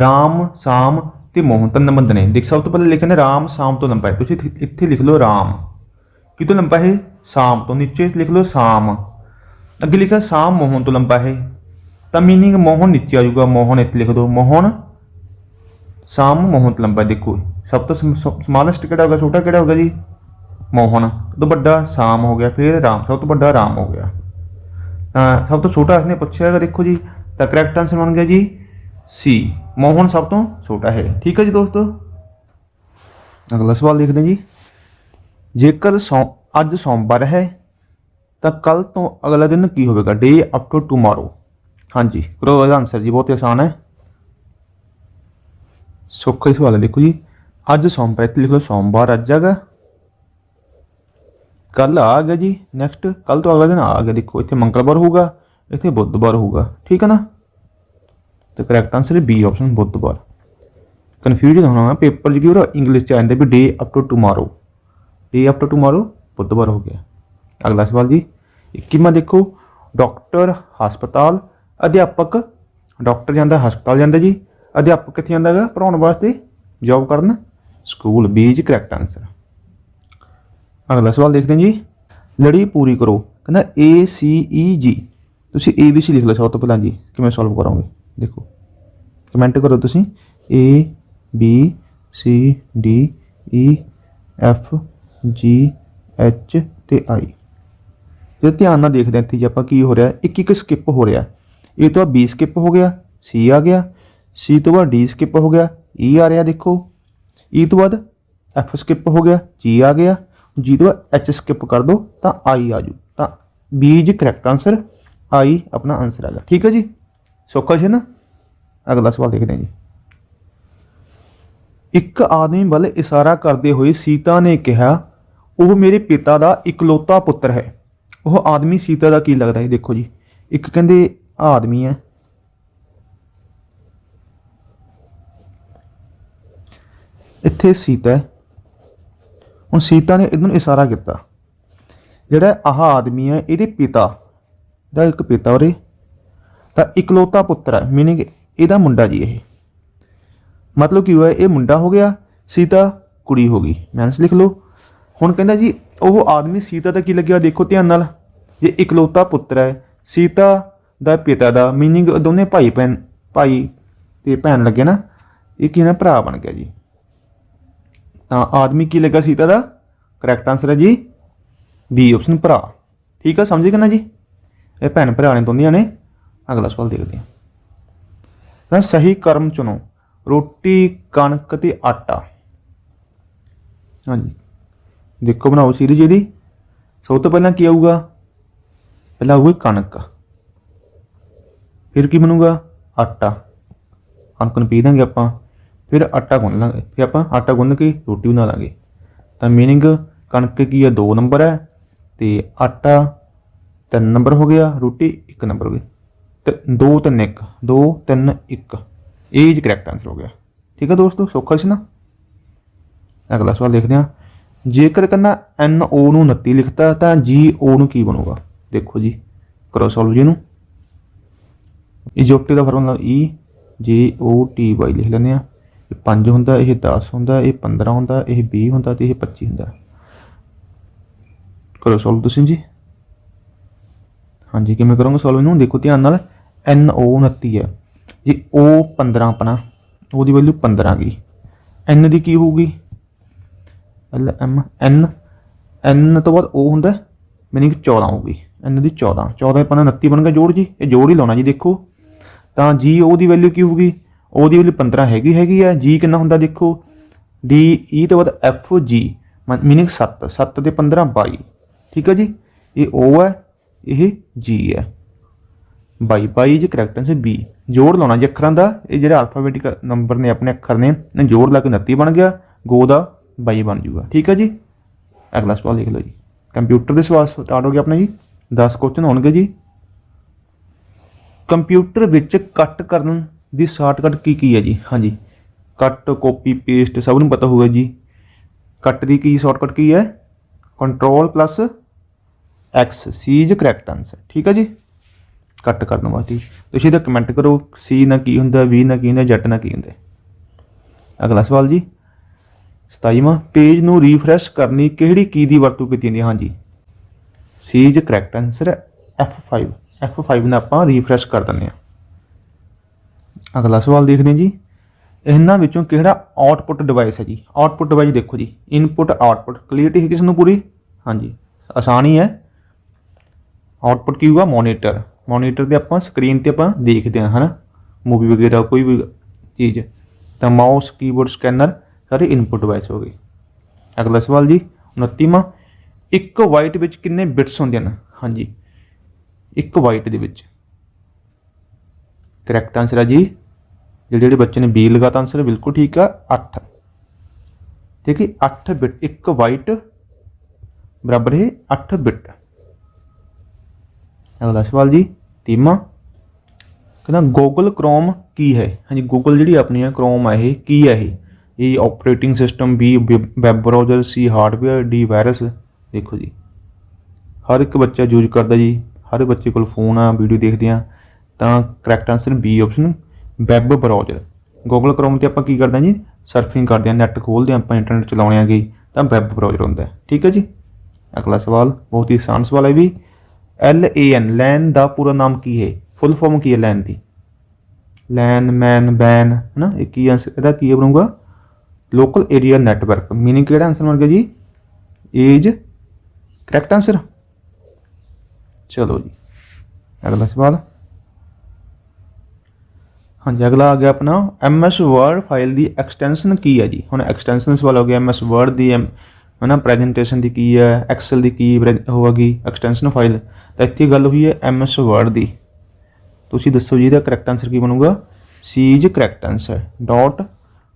ਰਾਮ, ਸ਼ਾਮ ਤੇ ਮੋਹਨ ਤਿੰਨ ਬੰਦੇ ਨੇ। ਦੇਖ, ਸਭ ਤੋਂ ਪਹਿਲਾਂ ਲਿਖਿਆ ਨੇ ਰਾਮ, ਸ਼ਾਮ ਤੋਂ ਲੰਬਾ ਹੈ। ਤੁਸੀਂ ਇੱਥੇ ਲਿਖ ਲਓ ਰਾਮ। ਕਿਤੋਂ ਲੰਬਾ ਹੈ ਸ਼ਾਮ ਤੋਂ ਨੀਚੇ ਲਿਖ ਲਓ ਸ਼ਾਮ ਅੱਗੇ ਲਿਖਿਆ ਸ਼ਾਮ ਮੋਹਨ ਤੋਂ ਲੰਬਾ ਹੈ ਤਾਂ ਮੀਨਿੰਗ ਮੋਹਨ ਨੀਚੇ ਆ ਜਾਊਗਾ ਮੋਹਨ ਇੱਥੇ ਲਿਖ ਦਿਓ ਮੋਹਨ ਸ਼ਾਮ ਮੋਹਨ ਤੋਂ ਲੰਬਾ ਹੈ। ਦੇਖੋ ਸਭ ਤੋਂ ਸਮਾਲੈਸਟ ਕਿਹੜਾ ਹੋਗਾ ਛੋਟਾ ਕਿਹੜਾ ਹੋਗਾ ਜੀ ਮੋਹਨ ਸਭ ਤੋਂ ਵੱਡਾ ਸ਼ਾਮ ਹੋ ਗਿਆ ਫਿਰ ਰਾਮ ਸਭ ਤੋਂ ਵੱਡਾ ਰਾਮ ਹੋ ਗਿਆ ਤਾਂ ਸਭ ਤੋਂ ਛੋਟਾ ਇਸਨੇ ਪੁੱਛਿਆ ਹੈਗਾ ਦੇਖੋ ਜੀ ਤਾਂ ਕਰੈਕਟ ਆਨਸਰ ਬਣ ਗਿਆ ਜੀ ਸੀ ਮੋਹਨ ਸਭ ਤੋਂ ਛੋਟਾ ਹੈ ਠੀਕ ਹੈ ਜੀ ਦੋਸਤੋ ਅਗਲਾ ਸਵਾਲ ਦੇਖਦੇ ਹਾਂ ਜੀ ਜੇਕਰ ਸੌ ਅੱਜ ਸੋਮਵਾਰ ਹੈ, ਤਾਂ ਕੱਲ ਤੋਂ ਅਗਲਾ ਦਿਨ ਕੀ ਹੋਵੇਗਾ? ਡੇ ਅਪ ਟੂ ਟੁਮਾਰੋ ਹਾਂਜੀ, ਕਰੋ ਇਹਦਾ ਆਨਸਰ ਜੀ, ਬਹੁਤ ਹੀ ਆਸਾਨ ਹੈ। ਸੌਖਾ ਹੀ ਸਵਾਲ ਹੈ, ਦੇਖੋ ਜੀ। ਅੱਜ ਸੋਮਵਾਰ, ਇੱਥੇ ਲਿਖ ਲਓ, ਸੋਮਵਾਰ ਅੱਜ ਹੈਗਾ। ਕੱਲ ਆ ਗਿਆ ਜੀ ਨੈਕਸਟ ਕੱਲ ਤੋਂ ਅਗਲਾ ਦਿਨ ਆ ਗਿਆ, ਦੇਖੋ, ਇੱਥੇ ਮੰਗਲਵਾਰ ਹੋਊਗਾ, ਇੱਥੇ ਬੁੱਧਵਾਰ ਹੋਊਗਾ, ਠੀਕ ਹੈ ਨਾ? ਤੇ ਕਰੈਕਟ ਆਨਸਰ ਹੈ ਬੀ ਆਪਸ਼ਨ ਬੁੱਧਵਾਰ। ਕਨਫਿਊਜ਼ਨ ਹੋਣਾ ਪੇਪਰ ਜੀ ਕਿ ਇੰਗਲਿਸ਼ ਚ ਆਂਦੇ ਵੀ day up to tomorrow day after tomorrow ਬੁੱਧਵਾਰ ਹੋ ਗਿਆ ਅਗਲਾ ਸਵਾਲ ਜੀ 21ਵਾਂ ਦੇਖੋ ਡਾਕਟਰ ਹਸਪਤਾਲ ਅਧਿਆਪਕ ਡਾਕਟਰ ਜਾਂਦਾ ਹਸਪਤਾਲ ਜਾਂਦਾ ਜੀ ਅਧਿਆਪਕ ਕਿੱਥੇ ਜਾਂਦਾ ਹੈਗਾ ਪੜਾਉਣ ਵਾਸਤੇ ਜੌਬ ਕਰਨ ਸਕੂਲ ਬੀ ਜੀ ਕਰੈਕਟ ਆਨਸਰ ਅਗਲਾ ਸਵਾਲ ਦੇਖਦੇ ਹਾਂ ਜੀ ਲੜੀ ਪੂਰੀ ਕਰੋ ਕਹਿੰਦਾ A, C E G ਤੁਸੀਂ A, B, C ਲਿਖ ਲਓ ਸਭ ਤੋਂ ਪਹਿਲਾਂ ਜੀ ਕਿਵੇਂ ਸੋਲਵ ਕਰੋਗੇ ਦੇਖੋ ਕਮੈਂਟ ਕਰੋ ਤੁਸੀਂ A, B, C, D E F ਜੀ H ਤੇ ਆਈ ਜੇ ਧਿਆਨ ਨਾਲ ਦੇਖਦੇ ਹਾਂ ਇੱਥੇ ਜੀ ਆਪਾਂ ਕੀ ਹੋ ਰਿਹਾ, ਇੱਕ ਇੱਕ ਸਕਿਪ ਹੋ ਰਿਹਾ। ਇਹ ਤੋਂ ਬਾਅਦ B ਸਕਿਪ ਹੋ ਗਿਆ ਸੀ ਆ ਗਿਆ ਸੀ ਤੋਂ ਬਾਅਦ ਡੀ ਸਕਿਪ ਹੋ ਗਿਆ ਈ ਆ ਰਿਹਾ ਦੇਖੋ। ਈ ਤੋਂ ਬਾਅਦ F ਸਕਿਪ ਹੋ ਗਿਆ ਜੀ ਆ ਗਿਆ। ਜੀ ਤੋਂ ਬਾਅਦ H ਸਕਿਪ ਕਰ ਦੋ, ਤਾਂ ਆਈ ਆ ਜੂ। ਤਾਂ B ਜੀ ਕਰੈਕਟ ਆਨਸਰ ਆਈ ਆਪਣਾ ਆਨਸਰ ਹੈਗਾ ਠੀਕ ਹੈ ਜੀ? ਸੌਖਾ ਸੀ ਨਾ? ਅਗਲਾ ਸਵਾਲ ਦੇਖਦੇ ਹਾਂ ਜੀ। ਇੱਕ ਆਦਮੀ ਵੱਲ ਇਸ਼ਾਰਾ ਕਰਦੇ ਹੋਏ ਸੀਤਾ ਨੇ ਕਿਹਾ ਉਹ ਮੇਰੇ ਪਿਤਾ ਦਾ ਇਕਲੌਤਾ ਪੁੱਤਰ ਹੈ। ਉਹ ਆਦਮੀ ਸੀਤਾ ਦਾ ਕੀ ਲੱਗਦਾ ਹੈ? ਦੇਖੋ ਜੀ। ਇੱਕ ਕਹਿੰਦੇ ਆਦਮੀ ਹੈ। ਇੱਥੇ ਸੀਤਾ ਹੈ। ਹੁਣ ਸੀਤਾ ਨੇ ਇਹਨੂੰ ਇਸ਼ਾਰਾ ਕੀਤਾ। ਜਿਹੜਾ ਆਹ ਆਦਮੀ ਹੈ, ਇਹਦੇ ਪਿਤਾ ਦਾ ਇੱਕ ਪਿਤਾ ਉਰੇ, ਤਾਂ ਇਕਲੌਤਾ ਪੁੱਤਰ ਹੈ। ਮੀਨਿੰਗ ਇਹਦਾ ਮੁੰਡਾ ਜੀ ਇਹ। ਮਤਲਬ ਕੀ ਹੋਇਆ? ਇਹ ਮੁੰਡਾ ਹੋ ਗਿਆ, ਸੀਤਾ ਕੁੜੀ ਹੋ ਗਈ। ਮੈਨਸ ਲਿਖ ਲਓ। ਹੁਣ ਕਹਿੰਦਾ ਜੀ, ਉਹ ਆਦਮੀ ਸੀਤਾ ਦਾ ਕੀ ਲੱਗਿਆ? ਦੇਖੋ ਧਿਆਨ ਨਾਲ। ਜੇ ਇਕਲੌਤਾ ਪੁੱਤਰ ਹੈ। ਸੀਤਾ ਦਾ ਪਿਤਾ ਦਾ ਮੀਨਿੰਗ ਦੋਨੇ ਭਾਈ ਭੈਣ, ਭਾਈ ਤੇ ਭੈਣ ਲੱਗੇ ਨਾ, ਇਹ ਕੀ ਨਾ ਭਰਾ ਬਣ ਗਿਆ ਜੀ। ਤਾਂ ਆਦਮੀ ਕੀ ਲੱਗਾ ਸੀਤਾ ਦਾ? ਕਰੈਕਟ ਆਨਸਰ ਹੈ ਜੀ ਬੀ ਆਪਸ਼ਨ ਭਰਾ। ਠੀਕ ਆ, ਸਮਝੇ ਕਿ ਨਾ ਜੀ? ਇਹ ਭੈਣ ਭਰਾ ਨੇ ਦੋਨੀਆਂ ਨੇ ਅਗਲਾ ਸਵਾਲ ਦੇਖਦੇ ਹਾਂ। ਤਾਂ ਸਹੀ ਕਰਮ ਚੁਣੋ। ਰੋਟੀ, ਕਣਕ ਤੇ ਆਟਾ। ਹਾਂਜੀ। ਦੇਖੋ ਬਣਾਓ ਸੀਰੀਜ਼ ਇਹਦੀ। ਸਭ ਤੋਂ ਪਹਿਲਾਂ ਕੀ ਆਊਗਾ? ਪਹਿਲਾਂ ਆਊਗੀ ਕਣਕ। ਫਿਰ ਕੀ ਬਣੂਗਾ? ਆਟਾ। ਕਣਕ ਨੂੰ ਪੀ ਦਾਂਗੇ ਆਪਾਂ। ਫਿਰ ਆਟਾ ਗੁੰਨ ਲਾਂਗੇ। ਫਿਰ ਆਪਾਂ ਆਟਾ ਗੁੰਨ ਕੇ ਰੋਟੀ ਬਣਾ ਲਾਂਗੇ। ਤਾਂ ਮੀਨਿੰਗ ਕਣਕ ਕੀ ਹੈ 2 ਨੰਬਰ ਹੈ। ਤੇ ਆਟਾ 3 ਨੰਬਰ ਹੋ ਗਿਆ, ਰੋਟੀ 1 ਨੰਬਰ ਹੋ ਗਈ। ਤੇ 2 3 1 2 3 1 ਇਹ ਜੀ ਕਰੈਕਟ ਆਨਸਰ ਹੋ ਗਿਆ। ਠੀਕ ਹੈ ਦੋਸਤੋ? ਸੌਖਾ ਸੀ ਨਾ? ਅਗਲਾ ਸਵਾਲ ਦੇਖਦੇ ਹਾਂ। ਜੇਕਰ ਕਹਿੰਦਾ ਐਨ ਓ ਨੂੰ 29 ਲਿਖਤਾ, ਤਾਂ ਜੀ ਓ ਨੂੰ ਕੀ ਬਣੂਗਾ? ਦੇਖੋ ਜੀ, ਕਰੋ ਸੋਲਵ ਜੀ ਨੂੰ। ਇਜੋਪਟੀ ਦਾ ਫਾਰਮੂਲਾ ਈ ਜੇ ਓ ਟੀ ਵਾਈ ਲਿਖ ਲੈਂਦੇ ਆ ਇਹ 5 ਹੁੰਦਾ, ਇਹ 10 ਹੁੰਦਾ, ਇਹ 15 ਹੁੰਦਾ, ਇਹ 20 ਹੁੰਦਾ ਤੇ ਇਹ 25 ਹੁੰਦਾ। ਕਰੋ ਸੋਲਵ ਤੁਸੀਂ ਜੀ। ਹਾਂਜੀ, ਕਿਵੇਂ ਕਰੋਗੇ ਸੋਲਵ ਇਹਨੂੰ? ਦੇਖੋ ਧਿਆਨ ਨਾਲ, n o 29 ਹੈ। ਜੇ o 15 ਆਪਣਾ, ਉਹਦੀ ਵੈਲਿਊ 15 ਗਈ। N ਦੀ ਕੀ ਹੋਊਗੀ? L, m, n n ਤੋਂ ਬਾਅਦ o ਹੁੰਦਾ ਮੀਨਿੰਗ 14 ਹੋਊਗੀ n ਦੀ 14 14 ਆਪਣਾ 29 ਬਣ ਗਿਆ ਜੋੜ ਜੀ। ਇਹ ਜੋੜ ਹੀ ਲਾਉਣਾ ਜੀ ਦੇਖੋ। ਤਾਂ ਜੀ o ਦੀ ਵੈਲਿਊ ਕੀ ਹੋਊਗੀ? O ਦੀ ਵੈਲਿਊ 15 ਹੈਗੀ ਹੈਗੀ ਆ। G ਕਿੰਨਾ ਹੁੰਦਾ ਦੇਖੋ? D e ਤੋਂ ਬਾਅਦ f, g ਮੀਨਿੰਗ 7 7 ਤੇ 15 22 ਠੀਕ ਹੈ ਜੀ? ਇਹ o ਹੈ, ਇਹ g ਹੈ। 22 22 ਜੀ ਕਰੈਕਟ ਆਨਸਰ b ਜੋੜ ਲਾਉਣਾ ਜੀ ਅੱਖਰਾਂ ਦਾ। ਇਹ ਜਿਹੜੇ ਅਲਫਾਬੈਟਿਕ ਨੰਬਰ ਨੇ, ਆਪਣੇ ਅੱਖਰ ਨੇ ਜੋੜ ਲਾ ਕੇ 29 ਬਣ ਗਿਆ। ਗੋ ਦਾ ਬਾਈ ਬਣ ਜੂਗਾ। ਠੀਕ ਹੈ ਜੀ? ਅਗਲਾ ਸਵਾਲ ਦੇਖ ਲਓ ਜੀ। ਕੰਪਿਊਟਰ ਦੇ ਸਵਾਲ ਸਟਾਰਟ ਹੋ ਗਿਆ ਆਪਣਾ ਜੀ। 10 ਕੁਐਸਚਨ ਹੋਣਗੇ ਜੀ। ਕੰਪਿਊਟਰ ਵਿੱਚ ਕੱਟ ਕਰਨ ਦੀ ਸ਼ਾਰਟਕਟ ਕੀ ਕੀ ਹੈ ਜੀ? ਹਾਂਜੀ। ਕੱਟ ਕਾਪੀ ਪੇਸਟ ਸਭ ਨੂੰ ਪਤਾ ਹੋਊਗਾ ਜੀ। ਕੱਟ ਦੀ ਕੀ ਸ਼ਾਰਟਕਟ ਕੀ ਹੈ? Control plus X C is correct answer ਠੀਕ ਹੈ ਜੀ? ਕੱਟ ਕਰਨ ਵਾਸਤੇ। ਤੁਸੀਂ ਇਹਦਾ ਕਮੈਂਟ ਕਰੋ ਸੀ ਨਾ ਕੀ ਹੁੰਦਾ ਵੀ ਨਾਲ ਕੀ ਹੁੰਦਾ ਜੱਟ ਨਾਲ ਕੀ ਹੁੰਦਾ। ਅਗਲਾ ਸਵਾਲ ਜੀ। 27ਵਾਂ ਪੇਜ ਨੂੰ ਰੀਫਰੈਸ਼ ਕਰਨੀ ਕਿਹੜੀ ਕੀ ਦੀ ਵਰਤੋਂ ਕੀਤੀ ਜਾਂਦੀ ਹੈ? ਹਾਂਜੀ। ਸੀ is correct answer F5 F5 ਨਾਲ ਆਪਾਂ ਰੀਫਰੈਸ਼ ਕਰ ਦਿੰਦੇ ਹਾਂ। ਅਗਲਾ ਸਵਾਲ ਦੇਖਦੇ ਹਾਂ ਜੀ। ਇਹਨਾਂ ਵਿੱਚੋਂ ਕਿਹੜਾ ਆਊਟਪੁੱਟ ਡਿਵਾਈਸ ਹੈ ਜੀ? ਆਊਟਪੁੱਟ ਡਿਵਾਈਸ ਦੇਖੋ ਜੀ। ਇਨਪੁੱਟ ਆਊਟਪੁੱਟ ਕਲੀਅਰਟੀ ਹੈ ਕਿਸ ਨੂੰ ਪੂਰੀ? ਹਾਂਜੀ। ਆਸਾਨ ਹੀ ਹੈ। ਆਊਟਪੁੱਟ ਕੀ ਹੋਊਗਾ? ਮੋਨੀਟਰ ਮੋਨੀਟਰ ਦੇ ਆਪਾਂ ਸਕਰੀਨ ਤੇ ਆਪਾਂ ਦੇਖਦੇ ਹਾਂ, ਹਨਾ? ਮੂਵੀ ਵਗੈਰਾ, ਕੋਈ ਵੀ ਚੀਜ਼। ਤਾਂ ਮਾਊਸ ਕੀਬੋਰਡ ਸਕੈਨਰ ਸਾਰੇ ਇਨਪੁੱਟ ਡਿਵਾਈਸ ਹੋ ਗਈ। ਅਗਲਾ ਸਵਾਲ ਜੀ 29ਵਾਂ ਇੱਕ ਵਾਈਟ ਵਿੱਚ ਕਿੰਨੇ ਬਿਟਸ ਹੁੰਦੇ ਹਨ ਹਾਂਜੀ, ਇੱਕ ਵਾਈਟ ਦੇ ਵਿੱਚ। ਕਰੈਕਟ ਆਨਸਰ ਹੈ ਜੀ। ਜਿਹੜੇ ਜਿਹੜੇ ਬੱਚੇ ਨੇ ਬੀ ਲਗਾ ਤਾਂ ਆਨਸਰ ਬਿਲਕੁਲ ਠੀਕ ਆ 8 ਠੀਕ ਹੈ 8 ਬਿਟ ਇੱਕ ਵਾਈਟ ਬਰਾਬਰ ਹੈ 8 ਬਿਟ ਅਗਲਾ ਸਵਾਲ ਜੀ ਤੀਮਾ ਕਹਿੰਦਾ ਗੂਗਲ ਕ੍ਰੋਮ ਕੀ ਹੈ? ਹਾਂਜੀ ਗੂਗਲ ਜਿਹੜੀ ਆਪਣੀ ਹੈ ਕ੍ਰੋਮ ਹੈ ਇਹ, ਕੀ ਹੈ ਇਹ? ਇਹ operating system B web browser C hardware D virus ਦੇਖੋ ਜੀ। ਹਰ ਇੱਕ ਬੱਚਾ ਯੂਜ਼ ਕਰਦਾ ਜੀ। ਹਰ ਬੱਚੇ ਕੋਲ ਫੋਨ ਆ ਵੀਡੀਓ ਦੇਖਦੇ ਆ, ਤਾਂ correct answer B option web browser Google Chrome ਤੇ ਆਪਾਂ ਕੀ ਕਰਦੇ ਆ ਜੀ? ਸਰਫਿੰਗ ਕਰਦੇ ਆ ਨੈਟ ਖੋਲਦੇ ਆ, ਆਪਾਂ ਇੰਟਰਨੈਟ ਚਲਾਉਣੇ ਆਗੇ, ਤਾਂ ਵੈਬ ਬ੍ਰਾਊਜ਼ਰ ਹੁੰਦਾ ਠੀਕ ਹੈ ਜੀ? ਅਗਲਾ ਸਵਾਲ, ਬਹੁਤ ਹੀ ਆਸਾਨ ਸਵਾਲ ਹੈ ਵੀ ਐਲ ਏ ਐਨ ਲੈਨ ਦਾ ਪੂਰਾ ਨਾਮ ਕੀ ਹੈ? ਫੁੱਲ ਫਾਰਮ ਕੀ ਹੈ ਲੈਨ ਦੀ? ਲੈਨ ਮੈਨ ਬੈਨ ਹੈ ਨਾ ਇਹ ਕੀ ਆਂਸਰ ਇਹਦਾ ਕੀ ਬਣੂਗਾ? ਲੋਕਲ ਏਰੀਆ ਨੈਟਵਰਕ ਮੀਨਿੰਗ ਕਿਹੜਾ ਆਨਸਰ ਬਣ ਗਿਆ ਜੀ? ਏਜ ਕਰੈਕਟ ਆਨਸਰ ਚਲੋ ਜੀ। ਅਗਲਾ ਸਵਾਲ। ਹਾਂਜੀ, ਅਗਲਾ ਆ ਗਿਆ ਆਪਣਾ MS Word ਫਾਈਲ ਦੀ ਐਕਸਟੈਂਸ਼ਨ ਕੀ ਹੈ ਜੀ? ਹੁਣ ਐਕਸਟੈਂਸ਼ਨ ਸਵਾਲ ਹੋ ਗਿਆ MS Word ਦੀ ਐਮ ਹਨਾ ਪ੍ਰੈਜੈਂਟੇਸ਼ਨ ਦੀ ਕੀ ਹੈ ਐਕਸਲ ਦੀ ਕੀ ਹੋਵੇਗੀ ਐਕਸਟੈਂਸ਼ਨ ਫਾਈਲ ਤਾਂ ਇੱਥੇ ਗੱਲ ਹੋਈ ਹੈ MS Word ਦੀ। ਤੁਸੀਂ ਦੱਸੋ ਜੀ ਇਹਦਾ ਕਰੈਕਟ ਆਨਸਰ ਕੀ ਬਣੂਗਾ? C is correct answer dot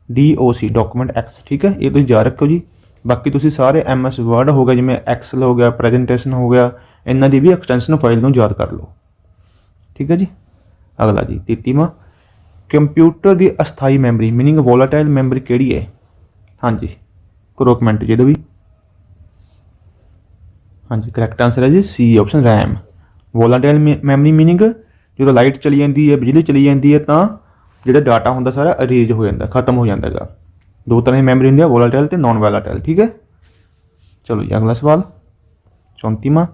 DOC document X ਠੀਕ ਹੈ? ਇਹ ਤੁਸੀਂ ਯਾਦ ਰੱਖੋ ਜੀ। ਬਾਕੀ ਤੁਸੀਂ ਸਾਰੇ MS ਵਰਡ ਹੋ ਗਿਆ ਜਿਵੇਂ ਐਕਸਲ ਹੋ ਗਿਆ ਪ੍ਰੈਜੈਂਟੇਸ਼ਨ ਹੋ ਗਿਆ, ਇਹਨਾਂ ਦੀ ਵੀ ਐਕਸਟੈਂਸ਼ਨ ਫਾਈਲ ਨੂੰ ਯਾਦ ਕਰ ਲਓ। ਠੀਕ ਹੈ ਜੀ? ਅਗਲਾ ਜੀ 33ਵਾਂ ਕੰਪਿਊਟਰ ਦੀ ਅਸਥਾਈ ਮੈਮਰੀ ਮੀਨਿੰਗ ਵੋਲਾਟਾਈਲ ਮੈਮਰੀ ਕਿਹੜੀ ਹੈ? ਹਾਂਜੀ ਕਰੋ ਕਮੈਂਟ ਜਦੋਂ ਵੀ। ਹਾਂਜੀ ਕਰੈਕਟ ਆਨਸਰ ਹੈ ਜੀ C option RAM volatile memory meaning ਜਦੋਂ ਲਾਈਟ ਚਲੀ ਜਾਂਦੀ ਹੈ, ਬਿਜਲੀ ਚਲੀ ਜਾਂਦੀ ਹੈ, ਤਾਂ ਜਿਹੜਾ ਡਾਟਾ ਹੁੰਦਾ ਸਾਰਾ ਅਰੇਂਜ ਹੋ ਜਾਂਦਾ, ਖਤਮ ਹੋ ਜਾਂਦਾ ਹੈਗਾ। ਦੋ ਤਰ੍ਹਾਂ ਦੀ ਮੈਮਰੀ ਹੁੰਦੀ ਹੈ ਵੋਲਾਟਾਈਲ ਤੇ ਨਾਨ ਵੋਲਾਟਾਈਲ ਠੀਕ ਹੈ? ਚਲੋ ਜੀ, ਅਗਲਾ ਸਵਾਲ। 34ਵਾਂ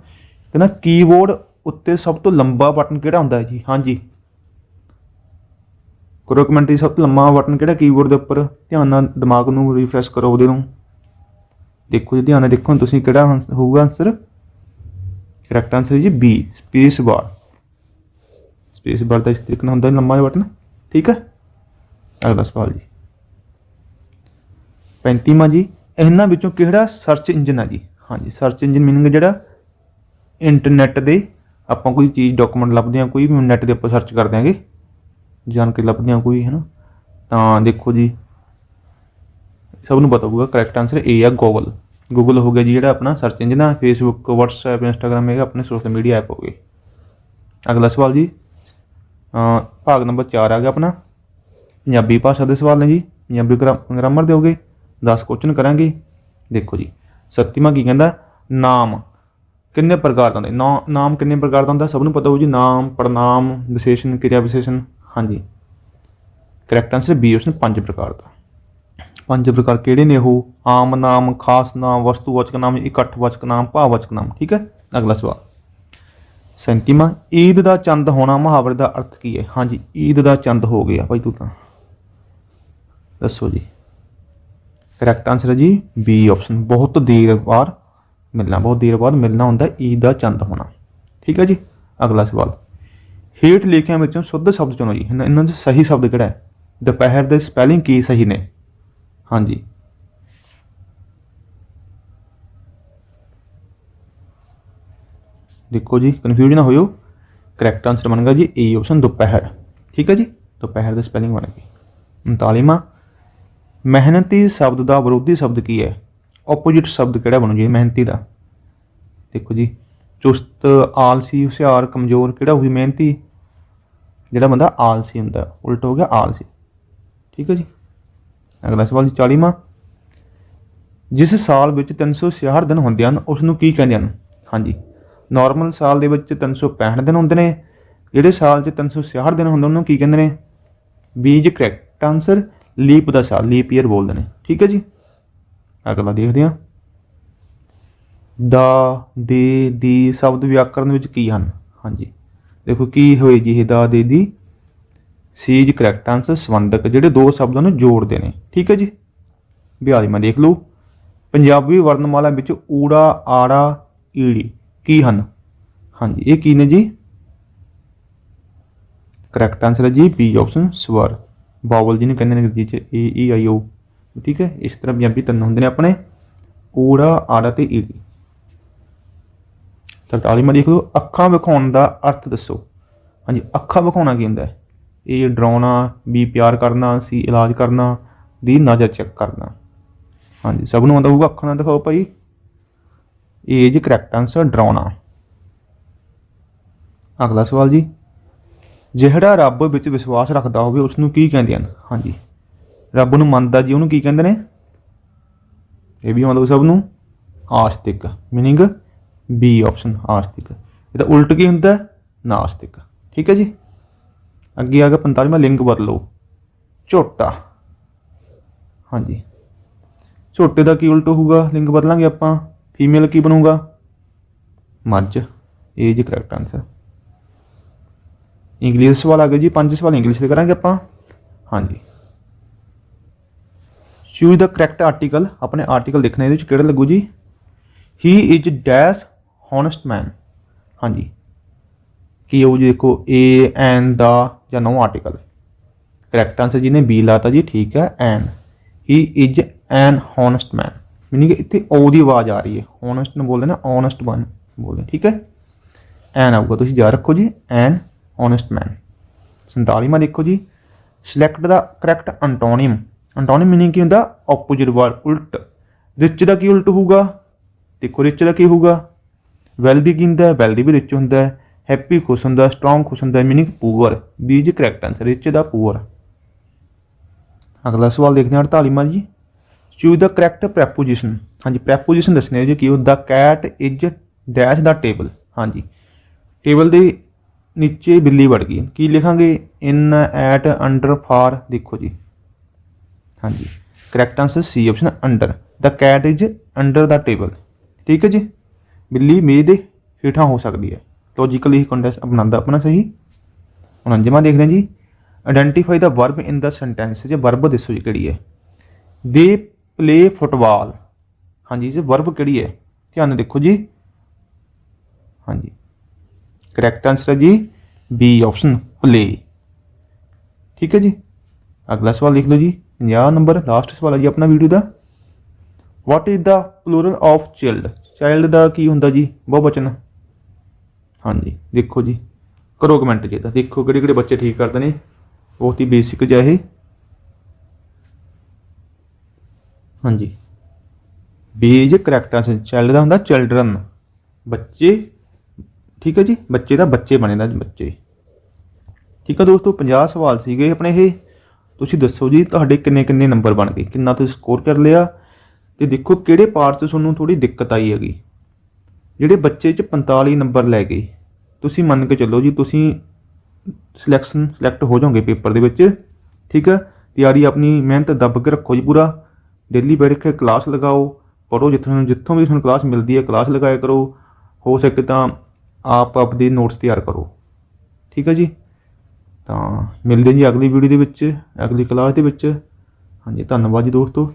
ਕਹਿੰਦਾ ਕੀਬੋਰਡ ਉੱਤੇ ਸਭ ਤੋਂ ਲੰਬਾ ਬਟਨ ਕਿਹੜਾ ਹੁੰਦਾ ਹੈ ਜੀ? ਹਾਂਜੀ। ਕਰੋ ਕਮੈਂਟ ਸਭ ਤੋਂ ਲੰਮਾ ਬਟਨ ਕਿਹੜਾ ਕੀਬੋਰਡ ਦੇ ਉੱਪਰ? ਧਿਆਨ ਨਾਲ ਦਿਮਾਗ ਨੂੰ ਰਿਫਰੈਸ਼ ਕਰੋ ਉਹਦੇ ਨੂੰ। ਦੇਖੋ ਜੀ, ਧਿਆਨ ਨਾਲ ਦੇਖੋ, ਤੁਸੀਂ ਕਿਹੜਾ ਆਂਸ- ਹੋਊਗਾ ਆਨਸਰ ਕਰੈਕਟ ਆਨਸਰ ਹੈ ਜੀ B space bar space bar ਦਾ ਇਸ ਤਰੀਕੇ ਨਾਲ ਹੁੰਦਾ ਹੈ ਲੰਮਾ ਜਿਹਾ ਬਟਨ ਠੀਕ ਹੈ ਅਗਲਾ ਸਵਾਲ ਜੀ। 35ਵਾਂ ਜੀ, ਇਹਨਾਂ ਵਿੱਚੋਂ ਕਿਹੜਾ ਸਰਚ ਇੰਜਨ ਆ ਜੀ? ਹਾਂਜੀ ਸਰਚ ਇੰਜਨ ਮੀਨਿੰਗ ਜਿਹੜਾ ਇੰਟਰਨੈਟ ਦੇ ਆਪਾਂ ਕੋਈ ਚੀਜ਼ ਡਾਕੂਮੈਂਟ ਲੱਭਦੇ ਹਾਂ, ਕੋਈ ਵੀ ਨੈਟ ਦੇ ਉੱਪਰ ਸਰਚ ਕਰਦੇ ਆਂਗੇ ਜਾਣਕਾਰੀ ਲੱਭਦੇ ਹਾਂ ਕੋਈ ਹੈ ਨਾ ਤਾਂ ਦੇਖੋ ਜੀ, ਸਭ ਨੂੰ ਪਤਾ ਹੋਊਗਾ ਕਰੈਕਟ ਆਨਸਰ ਏ ਆ ਗੂਗਲ ਗੂਗਲ ਹੋ ਗਿਆ ਜੀ ਜਿਹੜਾ ਆਪਣਾ ਸਰਚ ਇੰਜਨ ਆ ਫੇਸਬੁੱਕ WhatsApp, Instagram ਹੈਗਾ, ਆਪਣੇ ਸੋਸ਼ਲ ਮੀਡੀਆ ਐਪ ਹੋ ਗਏ। ਅਗਲਾ ਸਵਾਲ ਜੀ। ਭਾਗ ਨੰਬਰ 4 ਆ ਗਿਆ ਆਪਣਾ। ਪੰਜਾਬੀ ਭਾਸ਼ਾ ਦੇ ਸਵਾਲ ਨੇ ਜੀ। ਪੰਜਾਬੀ ਗ੍ਰਾਮਰ ਦੇ ਹੋਗੇ 10 ਕੁਐਸਚਨ ਕਰਾਂਗੇ। ਦੇਖੋ ਜੀ, ਸੱਤੀਵਾਂ ਕੀ ਕਹਿੰਦਾ? ਨਾਮ। ਕਿੰਨੇ ਪ੍ਰਕਾਰ ਦਾ ਹੁੰਦਾ? ਨਾਮ ਕਿੰਨੇ ਪ੍ਰਕਾਰ ਦਾ ਹੁੰਦਾ? ਸਭ ਨੂੰ ਪਤਾ ਹੋਊ ਜੀ, ਨਾਮ ਪੜਨਾਮ ਵਿਸ਼ੇਸ਼ਣ, ਕਿਰਿਆ ਵਿਸ਼ੇਸ਼ਣ। ਹਾਂਜੀ। ਕਰੈਕਟ ਆਨਸਰ ਬੀ ਉਸਨੇ ਪੰਜ ਪ੍ਰਕਾਰ ਦਾ। ਪੰਜ ਪ੍ਰਕਾਰ ਕਿਹੜੇ ਨੇ ਉਹ? ਆਮ ਨਾਮ, ਖਾਸ ਨਾਮ ਵਸਤੂਵਾਚਕ ਨਾਮ ਇਕੱਠਵਾਚਕ ਨਾਮ ਭਾਵਵਾਚਕ ਨਾਮ। ਠੀਕ ਹੈ? ਅਗਲਾ ਸਵਾਲ। ਸੈਂਤੀਮਾ ਈਦ ਦਾ ਚੰਦ ਹੋਣਾ ਮੁਹਾਵਰੇ ਦਾ ਅਰਥ ਕੀ ਹੈ? ਹਾਂਜੀ, ਈਦ ਦਾ ਚੰਦ ਹੋ ਗਿਆ ਭਾਈ ਤੂੰ ਤਾਂ। ਦੱਸੋ ਜੀ। ਕਰੈਕਟ ਆਨਸਰ ਹੈ ਜੀ ਬੀ ਆਪਸ਼ਨ ਬਹੁਤ ਦੇਰ ਬਾਅਦ ਮਿਲਣਾ, ਬਹੁਤ ਦੇਰ ਬਾਅਦ ਮਿਲਣਾ ਹੁੰਦਾ ਈਦ ਦਾ ਚੰਦ ਹੋਣਾ। ਠੀਕ ਹੈ ਜੀ, ਅਗਲਾ ਸਵਾਲ। ਹੇਠ ਲਿਖਿਆਂ ਵਿੱਚੋਂ ਸ਼ੁੱਧ ਸ਼ਬਦ ਚੁਣੋ ਜੀ। ਇਹਨਾਂ ਇਹਨਾਂ 'ਚ ਸਹੀ ਸ਼ਬਦ ਕਿਹੜਾ ਹੈ? ਦੁਪਹਿਰ ਦੇ ਸਪੈਲਿੰਗ ਕੀ ਸਹੀ ਨੇ? ਹਾਂਜੀ। ਦੇਖੋ ਜੀ ਕਨਫਿਊਜ਼ ਨਾ ਹੋਇਓ। ਕਰੈਕਟ ਆਨਸਰ ਬਣੇਗਾ ਜੀ ਏ ਆਪਸ਼ਨ ਦੁਪਹਿਰ। ਠੀਕ ਹੈ ਜੀ? ਦੁਪਹਿਰ ਦਾ ਸਪੈਲਿੰਗ ਬਣੇਗੀ 39ਵਾਂ ਮਿਹਨਤੀ ਸ਼ਬਦ ਦਾ ਵਿਰੋਧੀ ਸ਼ਬਦ ਕੀ ਹੈ? ਆਪੋਜੀਟ ਸ਼ਬਦ ਕਿਹੜਾ ਬਣੂ ਜੀ, ਮਿਹਨਤੀ ਦਾ? ਦੇਖੋ ਜੀ, ਚੁਸਤ, ਆਲਸੀ, ਹੁਸ਼ਿਆਰ, ਕਮਜ਼ੋਰ ਕਿਹੜਾ ਹੋਈ ਮਿਹਨਤੀ? ਜਿਹੜਾ ਬੰਦਾ ਆਲਸੀ ਹੁੰਦਾ, ਉਲਟ ਹੋ ਗਿਆ ਆਲਸੀ। ਠੀਕ ਹੈ ਜੀ? ਅਗਲਾ ਸਵਾਲ ਜੀ 40ਵਾਂ ਜਿਸ ਸਾਲ ਵਿੱਚ 366 ਦਿਨ ਹੁੰਦੇ ਹਨ ਉਸ ਨੂੰ ਕੀ ਕਹਿੰਦੇ ਹਨ? ਹਾਂਜੀ। ਨਾਰਮਲ ਸਾਲ ਦੇ ਵਿੱਚ 365 ਦਿਨ ਹੁੰਦੇ ਨੇ। ਜਿਹੜੇ ਸਾਲ 'ਚ 366 ਦਿਨ ਹੁੰਦੇ, ਉਹਨਾਂ ਨੂੰ ਕੀ ਕਹਿੰਦੇ ਨੇ? ਬੀਜ ਕਰੈਕਟ ਆਨਸਰ ਲੀਪ ਦਾ ਸਾਲ ਲੀਪ ਈਅਰ ਬੋਲਦੇ ਨੇ। ਠੀਕ ਹੈ ਜੀ? ਅਗਲਾ ਦੇਖਦੇ ਹਾਂ। ਦਾ, ਦੇ, ਦੀ ਸ਼ਬਦ ਵਿਆਕਰਨ ਵਿੱਚ ਕੀ ਹਨ? ਹਾਂਜੀ। ਦੇਖੋ ਕੀ ਹੋਏ ਜੀ ਇਹ ਦਾ, ਦੇ, ਦੀ? ਸੀਜ ਕਰੈਕਟ ਆਨਸਰ ਸੰਬੰਧਕ, ਜਿਹੜੇ ਦੋ ਸ਼ਬਦਾਂ ਨੂੰ ਜੋੜਦੇ ਨੇ। ਠੀਕ ਹੈ ਜੀ? 42ਵਾਂ ਦੇਖ ਲਓ ਪੰਜਾਬੀ ਵਰਣਮਾਲਾ ਵਿੱਚ ਊੜਾ, ਆੜਾ, ਈੜੀ। ਕੀ ਹਨ? ਹਾਂਜੀ, ਇਹ ਕੀ ਨੇ ਜੀ? ਕਰੈਕਟ ਆਨਸਰ ਹੈ ਜੀ ਬੀ ਆਪਸ਼ਨ ਸਵਰ। ਬਾਵਲ ਜਿਹਨੂੰ ਕਹਿੰਦੇ ਨੇ ਅੰਗਰੇਜ਼ੀ ਚ ਏ ਈ ਆਈ ਓ ਠੀਕ ਹੈ, ਇਸ ਤਰ੍ਹਾਂ ਪੰਜਾਬੀ ਤਿੰਨ ਹੁੰਦੇ ਨੇ ਆਪਣੇ। ਊੜਾ, ਆੜਾ ਤੇ ਈੜੀ। 43ਵਾਂ ਦੇਖ ਲਓ ਅੱਖਾਂ ਵਿਖਾਉਣ ਦਾ ਅਰਥ ਦੱਸੋ। ਹਾਂਜੀ, ਅੱਖਾਂ ਵਿਖਾਉਣਾ ਕੀ ਹੁੰਦਾ ਹੈ? ਇਹ ਡਰਾਉਣਾ ਬੀ ਪਿਆਰ ਕਰਨਾ ਸੀ ਇਲਾਜ ਕਰਨਾ ਦੀ ਨਜ਼ਰ ਚੈੱਕ ਕਰਨਾ। ਹਾਂਜੀ, ਸਭ ਨੂੰ ਆਉਂਦਾ ਹੋਊਗਾ, ਅੱਖਾਂ ਨਾਲ ਦਿਖਾਓ ਭਾਈ। ਇਹ ਜੀ ਕਰੈਕਟ ਆਨਸਰ ਡਰਾਉਣਾ। ਅਗਲਾ ਸਵਾਲ ਜੀ। ਜਿਹੜਾ ਰੱਬ ਵਿੱਚ ਵਿਸ਼ਵਾਸ ਰੱਖਦਾ ਹੋਵੇ ਉਸ ਨੂੰ ਕੀ ਕਹਿੰਦੇ ਹਨ? ਹਾਂਜੀ। ਰੱਬ ਨੂੰ ਮੰਨਦਾ ਜੀ, ਉਹਨੂੰ ਕੀ ਕਹਿੰਦੇ ਨੇ? ਇਹ ਵੀ ਮਤਲਬ ਸਭ ਨੂੰ? ਆਸਤਿਕ। ਮੀਨਿੰਗ ਬੀ ਆਪਸ਼ਨ ਆਸਤਿਕ। ਇਹਦਾ ਉਲਟ ਕੀ ਹੁੰਦਾ? ਨਾਸਤਿਕ। ਠੀਕ ਹੈ ਜੀ? ਅੱਗੇ ਆ ਗਿਆ 45ਵਾਂ ਲਿੰਗ ਬਦਲੋ। ਝੋਟਾ। ਹਾਂਜੀ। ਝੋਟੇ ਦਾ ਕੀ ਉਲਟ ਹੋਊਗਾ? ਲਿੰਗ ਬਦਲਾਂਗੇ ਆਪਾਂ। ਫੀਮੇਲ ਕੀ ਬਣੂਗਾ? ਮੱਝ। ਇਹ ਜੀ ਕਰੈਕਟ ਆਨਸਰ ਇੰਗਲਿਸ਼ ਸਵਾਲ ਆ ਗਿਆ ਜੀ, ਪੰਜ ਸਵਾਲ ਇੰਗਲਿਸ਼ ਦੇ ਕਰਾਂਗੇ ਆਪਾਂ। ਹਾਂਜੀ। ਚੂਜ਼ ਦਾ ਕਰੈਕਟ ਆਰਟੀਕਲ ਆਪਣੇ ਆਰਟੀਕਲ ਦੇਖਣਾ ਇਹਦੇ ਵਿੱਚ ਕਿਹੜਾ ਲੱਗੂ ਜੀ? ਹੀ ਇਜ਼ ਡੈਸ਼ ਹੌਨੈਸਟ ਮੈਨ ਹਾਂਜੀ। ਕੀ ਉਹ ਜੀ ਦੇਖੋ ਏ ਐਨ ਦਾ ਜਾਂ ਨੋ ਆਰਟੀਕਲ ਕਰੈਕਟ ਆਨਸਰ ਜੀ ਨੇ ਬੀ ਲਾਤਾ ਜੀ, ਠੀਕ ਹੈ ਐਨ ਹੀ ਇਜ਼ ਐਨ ਹੌਨੈਸਟ ਮੈਨ ਮੀਨਿੰਗ ਇੱਥੇ ਓ ਦੀ ਆਵਾਜ਼ ਆ ਰਹੀ ਹੈ। ਹੌਨੈਸਟ ਨੂੰ ਬੋਲਦੇ ਨਾ ਓਨੈਸਟ ਬਨ ਬੋਲਦੇ ਠੀਕ ਹੈ? ਐਨ ਆਊਗਾ, ਤੁਸੀਂ ਯਾਦ ਰੱਖੋ ਜੀ ਐਨ ਓਨੈਸਟ ਮੈਨ 47ਵਾਂ ਦੇਖੋ ਜੀ select the correct antonym antonym meaning ਕੀ ਹੁੰਦਾ? ਆਪੋਜੀਟ ਵਰਡ ਉਲਟ। ਰਿਚ ਦਾ ਕੀ ਉਲਟ ਹੋਊਗਾ? ਦੇਖੋ ਰਿਚ ਦਾ ਕੀ ਹੋਊਗਾ? ਵੈਲਦੀ ਕੀ ਹੁੰਦਾ? ਵੈਲਦੀ ਵੀ ਰਿਚ ਹੁੰਦਾ ਹੈ। ਹੈਪੀ ਖੁਸ਼ ਹੁੰਦਾ ਸਟਰੋਂਗ ਖੁਸ਼ ਹੁੰਦਾ meaning poor is correct answer rich the poor ਅਗਲਾ ਸਵਾਲ ਦੇਖਦੇ ਹਾਂ 48ਵਾਂ ਜੀ। ਚੂਜ਼ ਦਾ ਕਰੈਕਟ ਪ੍ਰੈਪੋਜੀਸ਼ਨ ਹਾਂਜੀ ਪ੍ਰੈਪੋਜੀਸ਼ਨ ਦੱਸਣੇ ਜੀ ਕਿ ਉਹ ਹੁੰਦਾ cat is dash the table ਹਾਂਜੀ ਟੇਬਲ ਦੇ ਨੀਚੇ ਬਿੱਲੀ ਵੜ ਗਈ। ਕੀ ਲਿਖਾਂਗੇ? ਇਨ ਐਟ ਅੰਡਰ ਫਾਰ ਦੇਖੋ ਜੀ। ਹਾਂਜੀ correct answer C option under the cat is under the table ਠੀਕ ਹੈ ਜੀ? ਬਿੱਲੀ ਮੇਜ਼ ਦੇ ਹੇਠਾਂ ਹੋ ਸਕਦੀ ਹੈ। ਲੌਜੀਕਲੀ ਕੰਟੈਸਟ ਅਪਣਾਉਂਦਾ ਆਪਣਾ ਸਹੀ। 49ਵਾਂ ਦੇਖਦੇ ਹਾਂ ਜੀ। Identify the verb in the sentence ਜੇ ਵਰਬ ਦੱਸੋ ਜੀ ਕਿਹੜੀ ਹੈ। ਦੇ ਪਲੇ ਫੁੱਟਬਾਲ ਹਾਂਜੀ ਜੀ ਵਰਬ ਕਿਹੜੀ ਹੈ? ਧਿਆਨ ਨਾਲ ਦੇਖੋ ਜੀ। ਹਾਂਜੀ। ਕਰੈਕਟ ਆਨਸਰ ਹੈ ਜੀ ਬੀ ਆਪਸ਼ਨ ਪਲੇ ਠੀਕ ਹੈ ਜੀ? ਅਗਲਾ ਸਵਾਲ ਲਿਖ ਲਓ ਜੀ। 50 ਨੰਬਰ ਲਾਸਟ ਸਵਾਲ ਹੈ ਜੀ ਆਪਣਾ video the. What is the plural of child child ਦਾ ਕੀ ਹੁੰਦਾ ਜੀ? ਬਹੁਵਚਨ ਹਾਂਜੀ, ਦੇਖੋ ਜੀ। ਕਰੋ ਕਮੈਂਟ ਜੀ ਤਾਂ ਦੇਖੋ ਕਿਹੜੇ ਕਿਹੜੇ ਬੱਚੇ ਠੀਕ ਕਰਦੇ ਨੇ। ਬਹੁਤ ਹੀ ਬੇਸਿਕ ਜਿਹਾ ਇਹ। ਹਾਂਜੀ। ਬੇਜ਼ ਕਰੈਕਟ ਚਾਈਲਡ ਦਾ ਹੁੰਦਾ ਚਿਲਡਰਨ ਬੱਚੇ, ਠੀਕ ਹੈ ਜੀ? ਬੱਚੇ ਦਾ ਬੱਚੇ ਬਣੇਦਾ ਜੀ, ਬੱਚੇ। ਠੀਕ ਹੈ ਦੋਸਤੋ 50 ਸਵਾਲ ਸੀਗੇ ਆਪਣੇ ਇਹ। ਤੁਸੀਂ ਦੱਸੋ ਜੀ, ਤੁਹਾਡੇ ਕਿੰਨੇ ਕਿੰਨੇ ਨੰਬਰ ਬਣ ਗਏ? ਕਿੰਨਾ ਤੁਸੀਂ ਸਕੋਰ ਕਰ ਲਿਆ? ਤੇ ਦੇਖੋ, ਕਿਹੜੇ ਪਾਰਟ 'ਚ ਤੁਹਾਨੂੰ ਥੋੜੀ ਦਿੱਕਤ ਆਈ ਹੈਗੀ? ਜਿਹੜੇ ਬੱਚੇ 'ਚ 45 ਨੰਬਰ ਲੈ ਗਏ। ਤੁਸੀਂ ਮੰਨ ਕੇ ਚੱਲੋ ਜੀ, ਤੁਸੀਂ ਸਿਲੈਕਸ਼ਨ ਸਿਲੈਕਟ ਹੋ ਜਾਓਗੇ ਪੇਪਰ ਦੇ ਵਿੱਚ। ਠੀਕ ਹੈ? ਤਿਆਰੀ ਆਪਣੀ ਮਿਹਨਤ ਦੱਬ ਕੇ ਰੱਖੋ ਜੀ ਪੂਰਾ। ਡੇਲੀ ਬੈਠ ਕੇ ਕਲਾਸ ਲਗਾਓ ਪੜੋ ਜਿੱਥੋਂ ਜਿੱਥੋਂ ਵੀ ਤੁਹਾਨੂੰ ਕਲਾਸ ਮਿਲਦੀ ਹੈ, ਕਲਾਸ ਲਗਾਇਆ ਕਰੋ। ਹੋ ਸਕੇ ਤਾਂ ਆਪ ਆਪਦੇ ਨੋਟਸ ਤਿਆਰ ਕਰੋ। ਠੀਕ ਹੈ ਜੀ? ਤਾਂ ਮਿਲਦੇ ਜੀ ਅਗਲੀ ਵੀਡੀਓ ਦੇ ਵਿੱਚ, ਅਗਲੀ ਕਲਾਸ ਦੇ ਵਿੱਚ। ਹਾਂਜੀ, ਧੰਨਵਾਦ ਜੀ ਦੋਸਤੋ।